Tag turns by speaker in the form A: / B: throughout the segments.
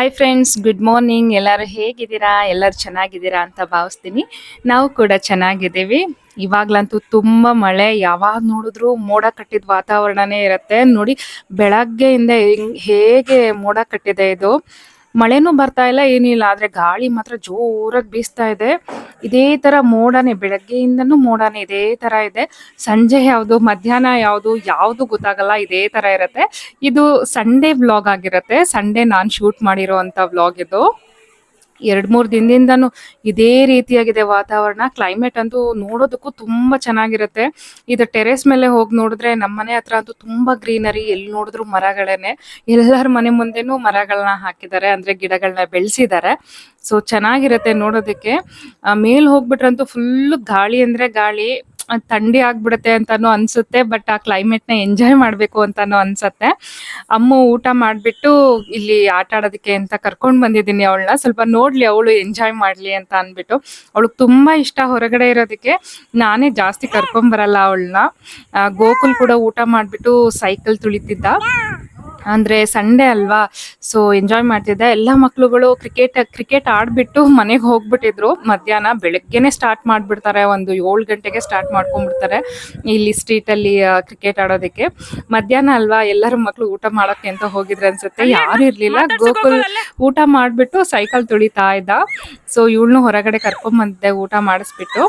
A: Hi friends good morning ಎಲ್ಲರೂ ಹೇಗಿದ್ದೀರಾ? ಎಲ್ಲರೂ ಚೆನ್ನಾಗಿದ್ದೀರಾ ಅಂತ ಭಾವಿಸ್ತೀನಿ. ನಾವು ಕೂಡ ಚೆನ್ನಾಗಿದ್ದೀವಿ. ಇವಾಗ್ಲಂತೂ ತುಂಬ ಮಳೆ. ಯಾವಾಗ ನೋಡಿದ್ರು ಮೋಡ ಕಟ್ಟಿದ ವಾತಾವರಣನೇ ಇರುತ್ತೆ. ನೋಡಿ ಬೆಳಗ್ಗೆಯಿಂದ ಹೆಂಗ್- ಮೋಡ ಕಟ್ಟಿದೆ ಇದು. ಮಳೆನೂ ಬರ್ತಾ ಇಲ್ಲ ಏನಿಲ್ಲ ಆದ್ರೆ ಗಾಳಿ ಮಾತ್ರ ಜೋರಾಗಿ ಬೀಸ್ತಾ ಇದೆ. ಇದೇ ತರ ಮೋಡನೇ, ಬೆಳಗ್ಗೆಯಿಂದನೂ ಮೋಡನೇ ಇದೇ ತರ ಇದೆ. ಸಂಜೆ ಯಾವುದು, ಮಧ್ಯಾಹ್ನ ಯಾವುದು ಯಾವುದು ಗೊತ್ತಾಗಲ್ಲ, ಇದೇ ತರ ಇರುತ್ತೆ. ಇದು ಸಂಡೇ ವ್ಲಾಗ್ ಆಗಿರುತ್ತೆ. ಸಂಡೇ ನಾನು ಶೂಟ್ ಮಾಡಿರೋಂಥ ವ್ಲಾಗ್ ಇದು. ಎರಡ್ ಮೂರ್ ದಿನದಿಂದನೂ ಇದೇ ರೀತಿಯಾಗಿದೆ ವಾತಾವರಣ. ಕ್ಲೈಮೇಟ್ ಅಂತೂ ನೋಡೋದಕ್ಕೂ ತುಂಬಾ ಚೆನ್ನಾಗಿರುತ್ತೆ. ಇದು ಟೆರೆಸ್ ಮೇಲೆ ಹೋಗಿ ನೋಡಿದ್ರೆ ನಮ್ಮ ಮನೆ ಹತ್ರ ಅಂತೂ ತುಂಬಾ ಗ್ರೀನರಿ ಎಲ್ಲಿ ನೋಡಿದ್ರು ಮರಗಳೇನೆ. ಎಲ್ಲರ ಮನೆ ಮುಂದೆನೂ ಮರಗಳನ್ನ ಹಾಕಿದ್ದಾರೆ, ಅಂದ್ರೆ ಗಿಡಗಳನ್ನ ಬೆಳೆಸಿದ್ದಾರೆ. ಸೊ ಚೆನ್ನಾಗಿರುತ್ತೆ ನೋಡೋದಕ್ಕೆ. ಮೇಲ್ ಹೋಗ್ಬಿಟ್ರಂತೂ ಫುಲ್ ಗಾಳಿ ಅಂದ್ರೆ ಗಾಳಿ ಥಂಡಿ ಆಗ್ಬಿಡುತ್ತೆ ಅಂತಾನು ಅನ್ಸುತ್ತೆ ಬಟ್ ಆ ಕ್ಲೈಮೇಟ್ನ ಎಂಜಾಯ್ ಮಾಡ್ಬೇಕು ಅಂತಾನು ಅನ್ಸತ್ತೆ. ಅಮ್ಮ ಊಟ ಮಾಡ್ಬಿಟ್ಟು ಇಲ್ಲಿ ಆಟ ಆಡೋದಕ್ಕೆ ಅಂತ ಕರ್ಕೊಂಡ್ ಬಂದಿದ್ದೀನಿ ಅವಳನ್ನ. ಸ್ವಲ್ಪ ನೋಡ್ಲಿ, ಅವಳು ಎಂಜಾಯ್ ಮಾಡ್ಲಿ ಅಂತ ಅನ್ಬಿಟ್ಟು. ಅವಳಿಗೆ ತುಂಬಾ ಇಷ್ಟ ಹೊರಗಡೆ ಇರೋದಕ್ಕೆ. ನಾನೇ ಜಾಸ್ತಿ ಕರ್ಕೊಂಡ್ ಬರಲ್ಲ ಅವಳನ್ನ. ಗೋಕುಲ್ ಕೂಡ ಊಟ ಮಾಡ್ಬಿಟ್ಟು ಸೈಕಲ್ ತುಳಿತಿದ್ದ. ಅಂದ್ರೆ ಸಂಡೇ ಅಲ್ವಾ? ಸೊ ಎಂಜಾಯ್ ಮಾಡ್ತಿದ್ದೆ. ಎಲ್ಲ ಮಕ್ಳುಗಳು ಕ್ರಿಕೆಟ್ ಕ್ರಿಕೆಟ್ ಆಡ್ಬಿಟ್ಟು ಮನೆಗೆ ಹೋಗ್ಬಿಟ್ಟಿದ್ರು. ಮಧ್ಯಾಹ್ನ ಬೆಳಗ್ಗೆನೆ ಸ್ಟಾರ್ಟ್ ಮಾಡ್ಬಿಡ್ತಾರೆ. ಒಂದು ಏಳು ಗಂಟೆಗೆ ಸ್ಟಾರ್ಟ್ ಮಾಡ್ಕೊಂಡ್ಬಿಡ್ತಾರೆ ಇಲ್ಲಿ ಸ್ಟ್ರೀಟ್ ಅಲ್ಲಿ ಕ್ರಿಕೆಟ್ ಆಡೋದಕ್ಕೆ. ಮಧ್ಯಾಹ್ನ ಅಲ್ವಾ? ಎಲ್ಲರೂ ಮಕ್ಳು ಊಟ ಮಾಡಕ್ಕೆ ಅಂತ ಹೋಗಿದ್ರೆ ಅನ್ಸುತ್ತೆ? ಯಾರು ಇರ್ಲಿಲ್ಲ. ಗೋಕುಲ್ ಊಟ ಮಾಡಿಬಿಟ್ಟು ಸೈಕಲ್ ತುಳಿತಾ ಇದ್ದ. ಸೊ ಇವಳನ್ನು ಹೊರಗಡೆ ಕರ್ಕೊಂಡ್ ಬಂದಿದ್ದೆ ಊಟ ಮಾಡಿಸ್ಬಿಟ್ಟು.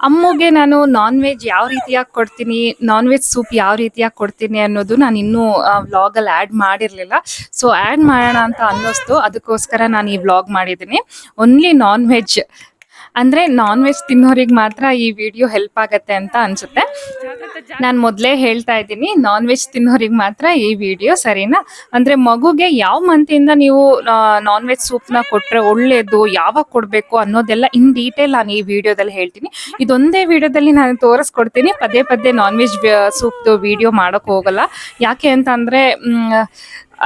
A: ಅಮ್ಮಗೆ ನಾನು ನಾನ್ ವೆಜ್ ಯಾವ ರೀತಿಯಾಗಿ ಕೊಡ್ತೀನಿ? ನಾನ್ ವೆಜ್ ಸೂಪ್ ಯಾವ ರೀತಿಯಾಗಿ ಕೊಡ್ತೀನಿ ಅನ್ನೋದು ನಾನು ಇನ್ನೂ ವ್ಲಾಗ್ ಅಲ್ಲಿ ಮಾಡಿರಲಿಲ್ಲ ಮಾಡಿರ್ಲಿಲ್ಲ. ಸೊ ಆ್ಯಡ್ ಮಾಡೋಣ ಅಂತ ಅನ್ನಿಸ್ತು. ಅದಕ್ಕೋಸ್ಕರ ನಾನು ಈ ವ್ಲಾಗ್ ಮಾಡಿದ್ದೀನಿ. ಓನ್ಲಿ ನಾನ್ ವೆಜ್ ಅಂದ್ರೆ ನಾನ್ ವೆಜ್ ತಿನ್ನೋರಿಗೆ ಮಾತ್ರ ಈ ವಿಡಿಯೋ ಹೆಲ್ಪ್ ಆಗತ್ತೆ ಅಂತ ಅನ್ಸುತ್ತೆ. ನಾನು ಮೊದಲೇ ಹೇಳ್ತಾ ಇದ್ದೀನಿ ನಾನ್ ವೆಜ್ ತಿನ್ನೋರಿಗೆ ಮಾತ್ರ ಈ ವಿಡಿಯೋ ಸರಿನಾ? ಅಂದ್ರೆ ಮಗುಗೆ ಯಾವ ಮಂತಿಂದ ನೀವು ನಾನ್ ವೆಜ್ ಸೂಪ್ನ ಕೊಟ್ರೆ ಒಳ್ಳೇದು, ಯಾವಾಗ ಕೊಡಬೇಕು ಅನ್ನೋದೆಲ್ಲ ಇನ್ ಡೀಟೇಲ್ ನಾನು ಈ ವಿಡಿಯೋದಲ್ಲಿ ಹೇಳ್ತೀನಿ. ಇದೊಂದೇ ವಿಡಿಯೋದಲ್ಲಿ ನಾನು ತೋರಿಸ್ಕೊಡ್ತೀನಿ, ಪದೇ ಪದೇ ನಾನ್ ವೆಜ್ ಸೂಪ್ದು ವಿಡಿಯೋ ಮಾಡೋಕೆ ಹೋಗಲ್ಲ. ಯಾಕೆ ಅಂತ ಅಂದ್ರೆ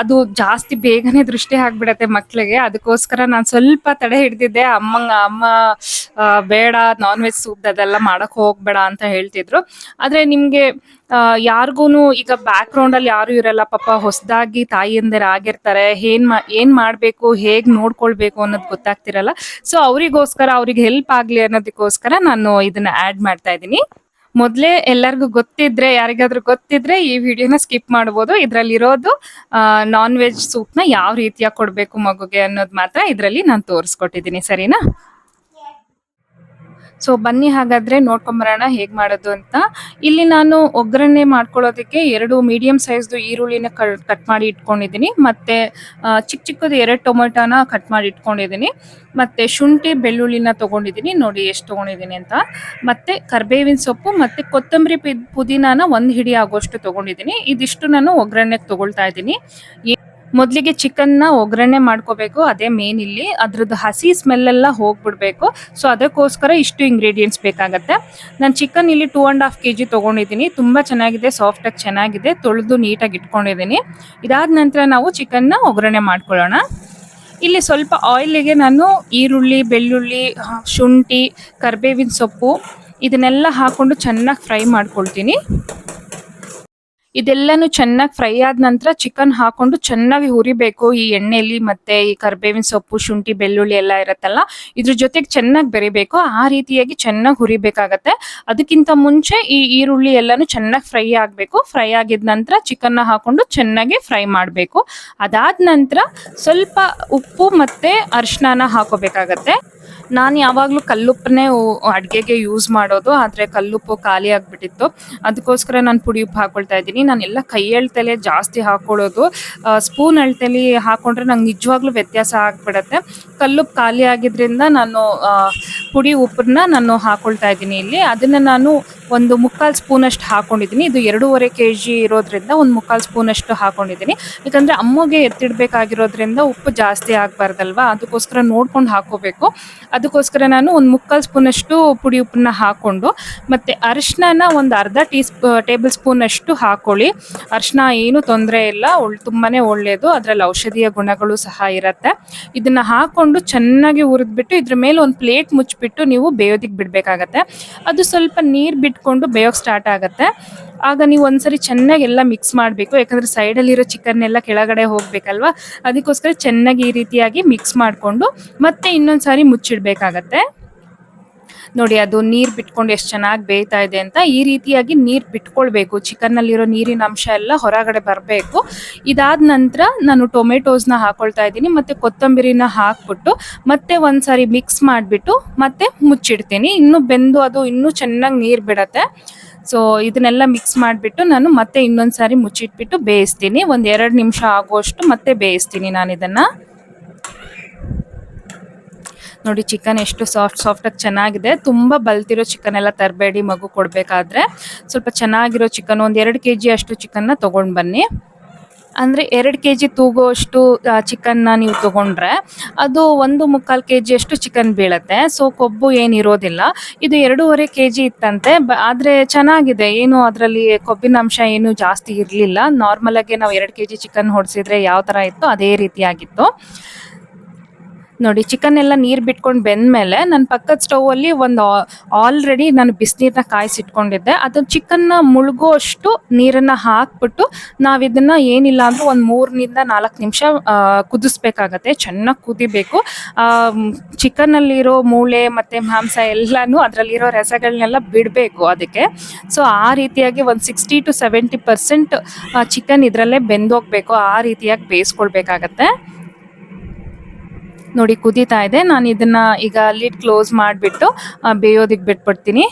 A: ಅದು ಜಾಸ್ತಿ ಬೇಗನೆ ದೃಷ್ಟಿ ಆಗ್ಬಿಡತ್ತೆ ಮಕ್ಳಿಗೆ. ಅದಕ್ಕೋಸ್ಕರ ನಾನು ಸ್ವಲ್ಪ ತಡೆ ಹಿಡ್ದಿದ್ದೆ. ಅಮ್ಮಂಗ, ಅಮ್ಮ ಬೇಡ ನಾನ್ ವೆಜ್ ಸೂಪ್ ಅದೆಲ್ಲ ಮಾಡಕ್ ಹೋಗ್ಬೇಡ ಅಂತ ಹೇಳ್ತಿದ್ರು. ಆದ್ರೆ ನಿಮ್ಗೆ ಯಾರಿಗೂನು ಈಗ ಬ್ಯಾಕ್ ಅಲ್ಲಿ ಯಾರು ಇರಲ್ಲ. ಪಾಪ ಹೊಸದಾಗಿ ತಾಯಿಯಂದಿರ ಆಗಿರ್ತಾರೆ. ಏನ್ ಮಾ, ಏನ್ ಮಾಡ್ಬೇಕು, ಹೇಗ್ ನೋಡ್ಕೊಳ್ಬೇಕು ಅನ್ನೋದು ಗೊತ್ತಾಗ್ತಿರಲ್ಲ. ಸೊ ಅವರಿಗೋಸ್ಕರ, ಅವ್ರಿಗೆ ಹೆಲ್ಪ್ ಆಗ್ಲಿ ಅನ್ನೋದಕ್ಕೋಸ್ಕರ ನಾನು ಇದನ್ನ ಆಡ್ ಮಾಡ್ತಾ ಇದ್ದೀನಿ. ಮೊದ್ಲೇ ಎಲ್ಲರಿಗೂ ಗೊತ್ತಿದ್ರೆ, ಯಾರಿಗಾದ್ರೂ ಗೊತ್ತಿದ್ರೆ ಈ ವಿಡಿಯೋನ ಸ್ಕಿಪ್ ಮಾಡ್ಬೋದು. ಇದ್ರಲ್ಲಿ ಇರೋದು ನಾನ್ ವೆಜ್ ಸೂಪ್ನ ಯಾವ ರೀತಿಯಾಗಿ ಕೊಡ್ಬೇಕು ಮಗುಗೆ ಅನ್ನೋದು ಮಾತ್ರ ಇದರಲ್ಲಿ ನಾನು ತೋರಿಸ್ಕೊಟ್ಟಿದ್ದೀನಿ. ಸರಿನಾ? ಸೊ ಬನ್ನಿ ಹಾಗಾದ್ರೆ ನೋಡ್ಕೊಂಬರೋಣ ಹೇಗೆ ಮಾಡೋದು ಅಂತ. ಇಲ್ಲಿ ನಾನು ಒಗ್ಗರಣೆ ಮಾಡ್ಕೊಳ್ಳೋದಕ್ಕೆ ಎರಡು ಮೀಡಿಯಂ ಸೈಜ್ದು ಈರುಳ್ಳಿನ ಕಟ್ ಮಾಡಿ ಇಟ್ಕೊಂಡಿದ್ದೀನಿ. ಮತ್ತೆ ಚಿಕ್ಕ ಚಿಕ್ಕದು ಎರಡು ಟೊಮೆಟೊನ ಕಟ್ ಮಾಡಿ ಇಟ್ಕೊಂಡಿದ್ದೀನಿ. ಮತ್ತೆ, ಶುಂಠಿ, ಬೆಳ್ಳುಳ್ಳಿನ ತಗೊಂಡಿದ್ದೀನಿ. ನೋಡಿ ಎಷ್ಟು ತಗೊಂಡಿದ್ದೀನಿ ಅಂತ. ಮತ್ತೆ, ಕರ್ಬೇವಿನ ಸೊಪ್ಪು ಮತ್ತೆ ಕೊತ್ತಂಬರಿ ಪುದೀನಾನ ಒಂದು ಹಿಡಿ ಆಗೋಷ್ಟು ತಗೊಂಡಿದ್ದೀನಿ. ಇದಿಷ್ಟು ನಾನು ಒಗ್ಗರಣೆಗೆ ತಗೊಳ್ತಾ ಇದ್ದೀನಿ. ಮೊದ್ಲಿಗೆ ಚಿಕನ್ನ ಒಗ್ಗರಣೆ ಮಾಡ್ಕೋಬೇಕು, ಅದೇ ಮೇನ್ ಇಲ್ಲಿ. ಅದ್ರದ್ದು ಹಸಿ ಸ್ಮೆಲ್ ಎಲ್ಲ ಹೋಗ್ಬಿಡ್ಬೇಕು. ಸೊ ಅದಕ್ಕೋಸ್ಕರ ಇಷ್ಟು ಇಂಗ್ರೀಡಿಯೆಂಟ್ಸ್ ಬೇಕಾಗತ್ತೆ. ನಾನು ಚಿಕನ್ ಇಲ್ಲಿ two and half K G ತೊಗೊಂಡಿದ್ದೀನಿ. ತುಂಬ ಚೆನ್ನಾಗಿದೆ ಸಾಫ್ಟ್ ಆಗಿ ಚೆನ್ನಾಗಿದೆ, ತೊಳೆದು ನೀಟಾಗಿ ಇಟ್ಕೊಂಡಿದ್ದೀನಿ. ಇದಾದ ನಂತರ ನಾವು ಚಿಕನ್ನ ಒಗ್ಗರಣೆ ಮಾಡ್ಕೊಳ್ಳೋಣ. ಇಲ್ಲಿ ಸ್ವಲ್ಪ ಆಯಿಲಿಗೆ ನಾನು ಈರುಳ್ಳಿ, ಬೆಳ್ಳುಳ್ಳಿ ಶುಂಠಿ, ಕರ್ಬೇವಿನ ಸೊಪ್ಪು, ಇದನ್ನೆಲ್ಲ ಹಾಕ್ಕೊಂಡು ಚೆನ್ನಾಗಿ ಫ್ರೈ ಮಾಡ್ಕೊಳ್ತೀನಿ. ಇದೆಲ್ಲನೂ ಚೆನ್ನಾಗಿ ಫ್ರೈ ಆದ ನಂತರ ಚಿಕನ್ ಹಾಕೊಂಡು ಚೆನ್ನಾಗಿ ಹುರಿಬೇಕು. ಈ ಎಣ್ಣೆಲಿ ಮತ್ತೆ ಈ ಕರ್ಬೇವಿನ ಸೊಪ್ಪು, ಶುಂಠಿ, ಬೆಳ್ಳುಳ್ಳಿ ಎಲ್ಲ ಇರತ್ತಲ್ಲ, ಇದ್ರ ಜೊತೆಗೆ ಚೆನ್ನಾಗಿ ಬೆರಿಬೇಕು. ಆ ರೀತಿಯಾಗಿ ಚೆನ್ನಾಗಿ ಹುರಿಬೇಕಾಗತ್ತೆ. ಅದಕ್ಕಿಂತ ಮುಂಚೆ ಈ ಈರುಳ್ಳಿ ಎಲ್ಲಾನು ಚೆನ್ನಾಗಿ ಫ್ರೈ ಆಗಬೇಕು. ಫ್ರೈ ಆಗಿದ ನಂತರ ಚಿಕನ್ನ ಹಾಕೊಂಡು ಚೆನ್ನಾಗಿ ಫ್ರೈ ಮಾಡಬೇಕು. ಅದಾದ ನಂತರ ಸ್ವಲ್ಪ ಉಪ್ಪು ಮತ್ತೆ ಅರಿಶಿನ ಹಾಕೋಬೇಕಾಗತ್ತೆ. ನಾನು ಯಾವಾಗಲೂ ಕಲ್ಲುಪ್ಪನ್ನೇ ಅಡುಗೆಗೆ ಯೂಸ್ ಮಾಡೋದು, ಆದರೆ ಕಲ್ಲುಪ್ಪು ಖಾಲಿ ಆಗಿಬಿಟ್ಟಿತ್ತು. ಅದಕ್ಕೋಸ್ಕರ ನಾನು ಪುಡಿ ಉಪ್ಪು ಹಾಕೊಳ್ತಾ ಇದ್ದೀನಿ. ನಾನೆಲ್ಲ ಕೈ ಎಳ್ತಲೆ ಜಾಸ್ತಿ ಹಾಕೊಳ್ಳೋದು ಸ್ಪೂನ್ ಎಳ್ತಲಿ ಹಾಕೊಂಡ್ರೆ ನಂಗೆ ನಿಜವಾಗ್ಲೂ ವ್ಯತ್ಯಾಸ ಆಗಿಬಿಡತ್ತೆ. ಕಲ್ಲುಪ್ಪು ಖಾಲಿ ಆಗಿದ್ರಿಂದ ನಾನು ಪುಡಿ ಉಪ್ಪನ್ನ ನಾನು ಹಾಕೊಳ್ತಾ ಇದ್ದೀನಿ ಇಲ್ಲಿ. ಅದನ್ನ ನಾನು ಒಂದು ಮುಕ್ಕಾಲು ಸ್ಪೂನ್ ಅಷ್ಟು ಹಾಕೊಂಡಿದ್ದೀನಿ. ಇದು ಎರಡೂವರೆ ಕೆ ಜಿ ಇರೋದ್ರಿಂದ ಒಂದು ಮುಕ್ಕಾಲು ಸ್ಪೂನ್ ಅಷ್ಟು ಹಾಕೊಂಡಿದ್ದೀನಿ. ಯಾಕಂದರೆ ಅಮ್ಮಗೆ ಎತ್ತಿಡಬೇಕಾಗಿರೋದ್ರಿಂದ ಉಪ್ಪು ಜಾಸ್ತಿ ಆಗಬಾರ್ದಲ್ವಾ? ಅದಕ್ಕೋಸ್ಕರ ನೋಡ್ಕೊಂಡು ಹಾಕೋಬೇಕು. ಅದಕ್ಕೋಸ್ಕರ ನಾನು ಒಂದು ಮುಕ್ಕಾಲು ಸ್ಪೂನ್ ಅಷ್ಟು ಪುಡಿ ಉಪ್ಪನ್ನ ಹಾಕ್ಕೊಂಡು ಮತ್ತು ಅರಿಶಿನ ಒಂದು ಅರ್ಧ ಟೀ ಟೇಬಲ್ ಸ್ಪೂನಷ್ಟು ಹಾಕೊಳ್ಳಿ. ಅರಿಶಿನ ಏನು ತೊಂದರೆ ಇಲ್ಲ, ಒಳ್ ತುಂಬಾ ಒಳ್ಳೆಯದು ಅದರಲ್ಲಿ ಔಷಧೀಯ ಗುಣಗಳು ಸಹ ಇರುತ್ತೆ. ಇದನ್ನು ಹಾಕ್ಕೊಂಡು ಚೆನ್ನಾಗಿ ಹುರಿದ್ಬಿಟ್ಟು ಇದ್ರ ಮೇಲೆ ಒಂದು ಪ್ಲೇಟ್ ಮುಚ್ಚಿಬಿಟ್ಟು ನೀವು ಬೇಯೋದಿಕ್ಕೆ ಬಿಡಬೇಕಾಗತ್ತೆ. ಅದು ಸ್ವಲ್ಪ ನೀರು ಬಿಟ್ಟು ಬಿಟ್ಕೊಂಡು ಬೇಯೋಕೆ ಸ್ಟಾರ್ಟ್ ಆಗುತ್ತೆ. ಆಗ ನೀವು ಒಂದ್ಸರಿ ಚೆನ್ನಾಗಿ ಎಲ್ಲ ಮಿಕ್ಸ್ ಮಾಡಬೇಕು. ಯಾಕಂದ್ರೆ ಸೈಡಲ್ಲಿರೋ ಚಿಕನ್ ಎಲ್ಲ ಕೆಳಗಡೆ ಹೋಗ್ಬೇಕಲ್ವಾ? ಅದಕ್ಕೋಸ್ಕರ ಚೆನ್ನಾಗಿ ಈ ರೀತಿಯಾಗಿ ಮಿಕ್ಸ್ ಮಾಡಿಕೊಂಡು ಮತ್ತೆ ಇನ್ನೊಂದು ಸಾರಿ ಮುಚ್ಚಿಡ್ಬೇಕಾಗತ್ತೆ. ನೋಡಿ, ಅದು ನೀರು ಬಿಟ್ಕೊಂಡು ಎಷ್ಟು ಚೆನ್ನಾಗಿ ಬೇಯ್ತಾ ಇದೆ ಅಂತ ಈ ರೀತಿಯಾಗಿ ನೀರು ಬಿಟ್ಕೊಳ್ಬೇಕು. ಚಿಕನ್ ನಲ್ಲಿರೋ ನೀರಿನ ಅಂಶ ಎಲ್ಲ ಹೊರಗಡೆ ಬರಬೇಕು. ಇದಾದ ನಂತರ ನಾನು ಟೊಮೆಟೋಸ್ನ ಹಾಕೊಳ್ತಾ ಇದ್ದೀನಿ, ಮತ್ತೆ ಕೊತ್ತಂಬರಿನ ಹಾಕ್ಬಿಟ್ಟು, ಮತ್ತೆ ಒಂದ್ಸಾರಿ ಮಿಕ್ಸ್ ಮಾಡಿಬಿಟ್ಟು, ಮತ್ತೆ ಮುಚ್ಚಿಡ್ತೀನಿ. ಇನ್ನು ಬೆಂದು ಅದು ಇನ್ನೂ ಚೆನ್ನಾಗಿ ನೀರು ಬಿಡತ್ತೆ. ಸೊ ಇದನ್ನೆಲ್ಲ ಮಿಕ್ಸ್ ಮಾಡಿಬಿಟ್ಟು ನಾನು ಮತ್ತೆ ಇನ್ನೊಂದು ಸಾರಿ ಮುಚ್ಚಿಟ್ಬಿಟ್ಟು ಬೇಯಿಸ್ತೀನಿ. ಒಂದು ಎರಡು ನಿಮಿಷ ಆಗುವಷ್ಟು ಮತ್ತೆ ಬೇಯಿಸ್ತೀನಿ ನಾನು ಇದನ್ನು ನೋಡಿ ಚಿಕನ್ ಎಷ್ಟು ಸಾಫ್ಟ್ ಸಾಫ್ಟಾಗಿ ಚೆನ್ನಾಗಿದೆ. ತುಂಬ ಬಲ್ತಿರೋ ಚಿಕನ್ ಎಲ್ಲ ತರಬೇಡಿ, ಮಗು ಕೊಡಬೇಕಾದ್ರೆ. ಸ್ವಲ್ಪ ಚೆನ್ನಾಗಿರೋ ಚಿಕನ್ ಒಂದು ಎರಡು ಕೆ ಜಿ ಅಷ್ಟು ಚಿಕನ್ನ ತೊಗೊಂಡು ಬನ್ನಿ. ಅಂದರೆ ಎರಡು ಕೆ ಜಿ ತೂಗುವಷ್ಟು ಚಿಕನ್ನ ನೀವು ತೊಗೊಂಡ್ರೆ ಅದು ಒಂದು ಮುಕ್ಕಾಲು ಕೆ ಜಿಯಷ್ಟು ಚಿಕನ್ ಬೀಳತ್ತೆ. ಸೊ ಕೊಬ್ಬು ಏನಿರೋದಿಲ್ಲ ಇದು ಎರಡೂವರೆ ಕೆ ಜಿ ಇತ್ತಂತೆ. ಬ, ಆದರೆ ಚೆನ್ನಾಗಿದೆ. ಏನು ಅದರಲ್ಲಿ ಕೊಬ್ಬಿನ ಅಂಶ ಏನು ಜಾಸ್ತಿ ಇರಲಿಲ್ಲ. ನಾರ್ಮಲಾಗಿ ನಾವು ಎರಡು ಕೆ ಜಿ ಚಿಕನ್ ಹೊಡಿಸಿದ್ರೆ ಯಾವ ಥರ ಇತ್ತು ಅದೇ ರೀತಿಯಾಗಿತ್ತು. ನೋಡಿ ಚಿಕನ್ ಎಲ್ಲ ನೀರು ಬಿಟ್ಕೊಂಡು ಬೆಂದ್ಮೇಲೆ ನನ್ನ ಪಕ್ಕದ ಸ್ಟೌವಲ್ಲಿ ಒಂದು ಆಲ್ರೆಡಿ ನಾನು ಬಿಸಿನೀರನ್ನ ಕಾಯಿಸಿಟ್ಕೊಂಡಿದ್ದೆ. ಅದು ಚಿಕನ್ನ ಮುಳುಗೋ ಅಷ್ಟು ನೀರನ್ನ ಹಾಕ್ಬಿಟ್ಟು ನಾವು ಇದನ್ನ ಏನಿಲ್ಲ ಅಂದ್ರೆ ಒಂದು ಮೂರರಿಂದ ನಾಲ್ಕು ನಿಮಿಷ ಕುದಿಸ್ಬೇಕಾಗತ್ತೆ. ಚೆನ್ನಾಗಿ ಕುದಿಬೇಕು. ಚಿಕನ್ ಅಲ್ಲಿರೋ ಮೂಳೆ ಮತ್ತೆ ಮಾಂಸ ಎಲ್ಲನೂ ಅದರಲ್ಲಿರೋ ರಸಗಳನ್ನೆಲ್ಲ ಬಿಡಬೇಕು ಅದಕ್ಕೆ. ಸೊ ಆ ರೀತಿಯಾಗಿ ಒಂದು sixty to seventy percent chicken ಇದರಲ್ಲೇ ಬೆಂದೋಗ್ಬೇಕು. ಆ ರೀತಿಯಾಗಿ ಬೇಯಿಸ್ಕೊಳ್ಬೇಕಾಗತ್ತೆ. ನೋಡಿ ಕುದೀತಾ ಇದೆ. ನಾನು ಇದನ್ನ ಈಗ ಲಿಡ್ ಕ್ಲೋಸ್ ಮಾಡಿಬಿಟ್ಟು ಬೇಯೋದಿಕ್ ಬಿಟ್ಬಿಡ್ತೀನಿ.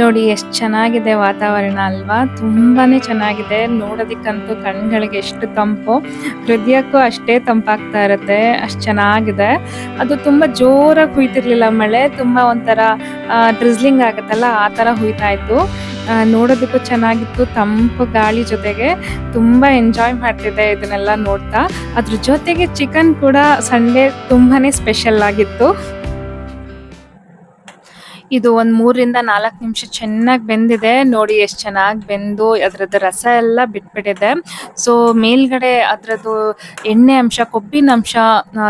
A: ನೋಡಿ ಎಷ್ಟು ಚೆನ್ನಾಗಿದೆ ವಾತಾವರಣ ಅಲ್ವಾ? ತುಂಬಾನೇ ಚೆನ್ನಾಗಿದೆ. ನೋಡೋದಕ್ಕಂತೂ ಕಣ್ಗಳಿಗೆ ಎಷ್ಟು ತಂಪು. ಹೃದಯಕ್ಕೂ ಅಷ್ಟೇ ತಂಪಾಗ್ತಾ ಇರುತ್ತೆ. ಅಷ್ಟು ಚೆನ್ನಾಗಿದೆ. ಅದು ತುಂಬ ಜೋರಾಗಿ ಹುಯ್ತಿರ್ಲಿಲ್ಲ ಮಳೆ. ತುಂಬ ಒಂಥರ ಡ್ರಿಸ್ಲಿಂಗ್ ಆಗುತ್ತಲ್ಲ? ಆ ಥರ ಹುಯ್ತಾ ಇತ್ತು. ನೋಡೋದಕ್ಕೂ ಚೆನ್ನಾಗಿತ್ತು. ತಂಪು ಗಾಳಿ ಜೊತೆಗೆ ತುಂಬ ಎಂಜಾಯ್ ಮಾಡ್ತಿದ್ದೆ ಇದನ್ನೆಲ್ಲ ನೋಡ್ತಾ. ಅದ್ರ ಜೊತೆಗೆ ಚಿಕನ್ ಕೂಡ ಸಂಡೇ ತುಂಬಾನೇ ಸ್ಪೆಷಲ್ ಆಗಿತ್ತು. ಇದು ಒಂದ್ ಮೂರರಿಂದ ನಾಲ್ಕು ನಿಮಿಷ ಚೆನ್ನಾಗಿ ಬೆಂದಿದೆ. ನೋಡಿ ಎಷ್ಟು ಚೆನ್ನಾಗಿ ಬೆಂದು ಅದ್ರದ್ದು ರಸ ಎಲ್ಲ ಬಿಟ್ಬಿಟ್ಟಿದೆ. ಸೊ ಮೇಲ್ಗಡೆ ಅದ್ರದ್ದು ಎಣ್ಣೆ ಅಂಶ, ಕೊಬ್ಬಿನ ಅಂಶ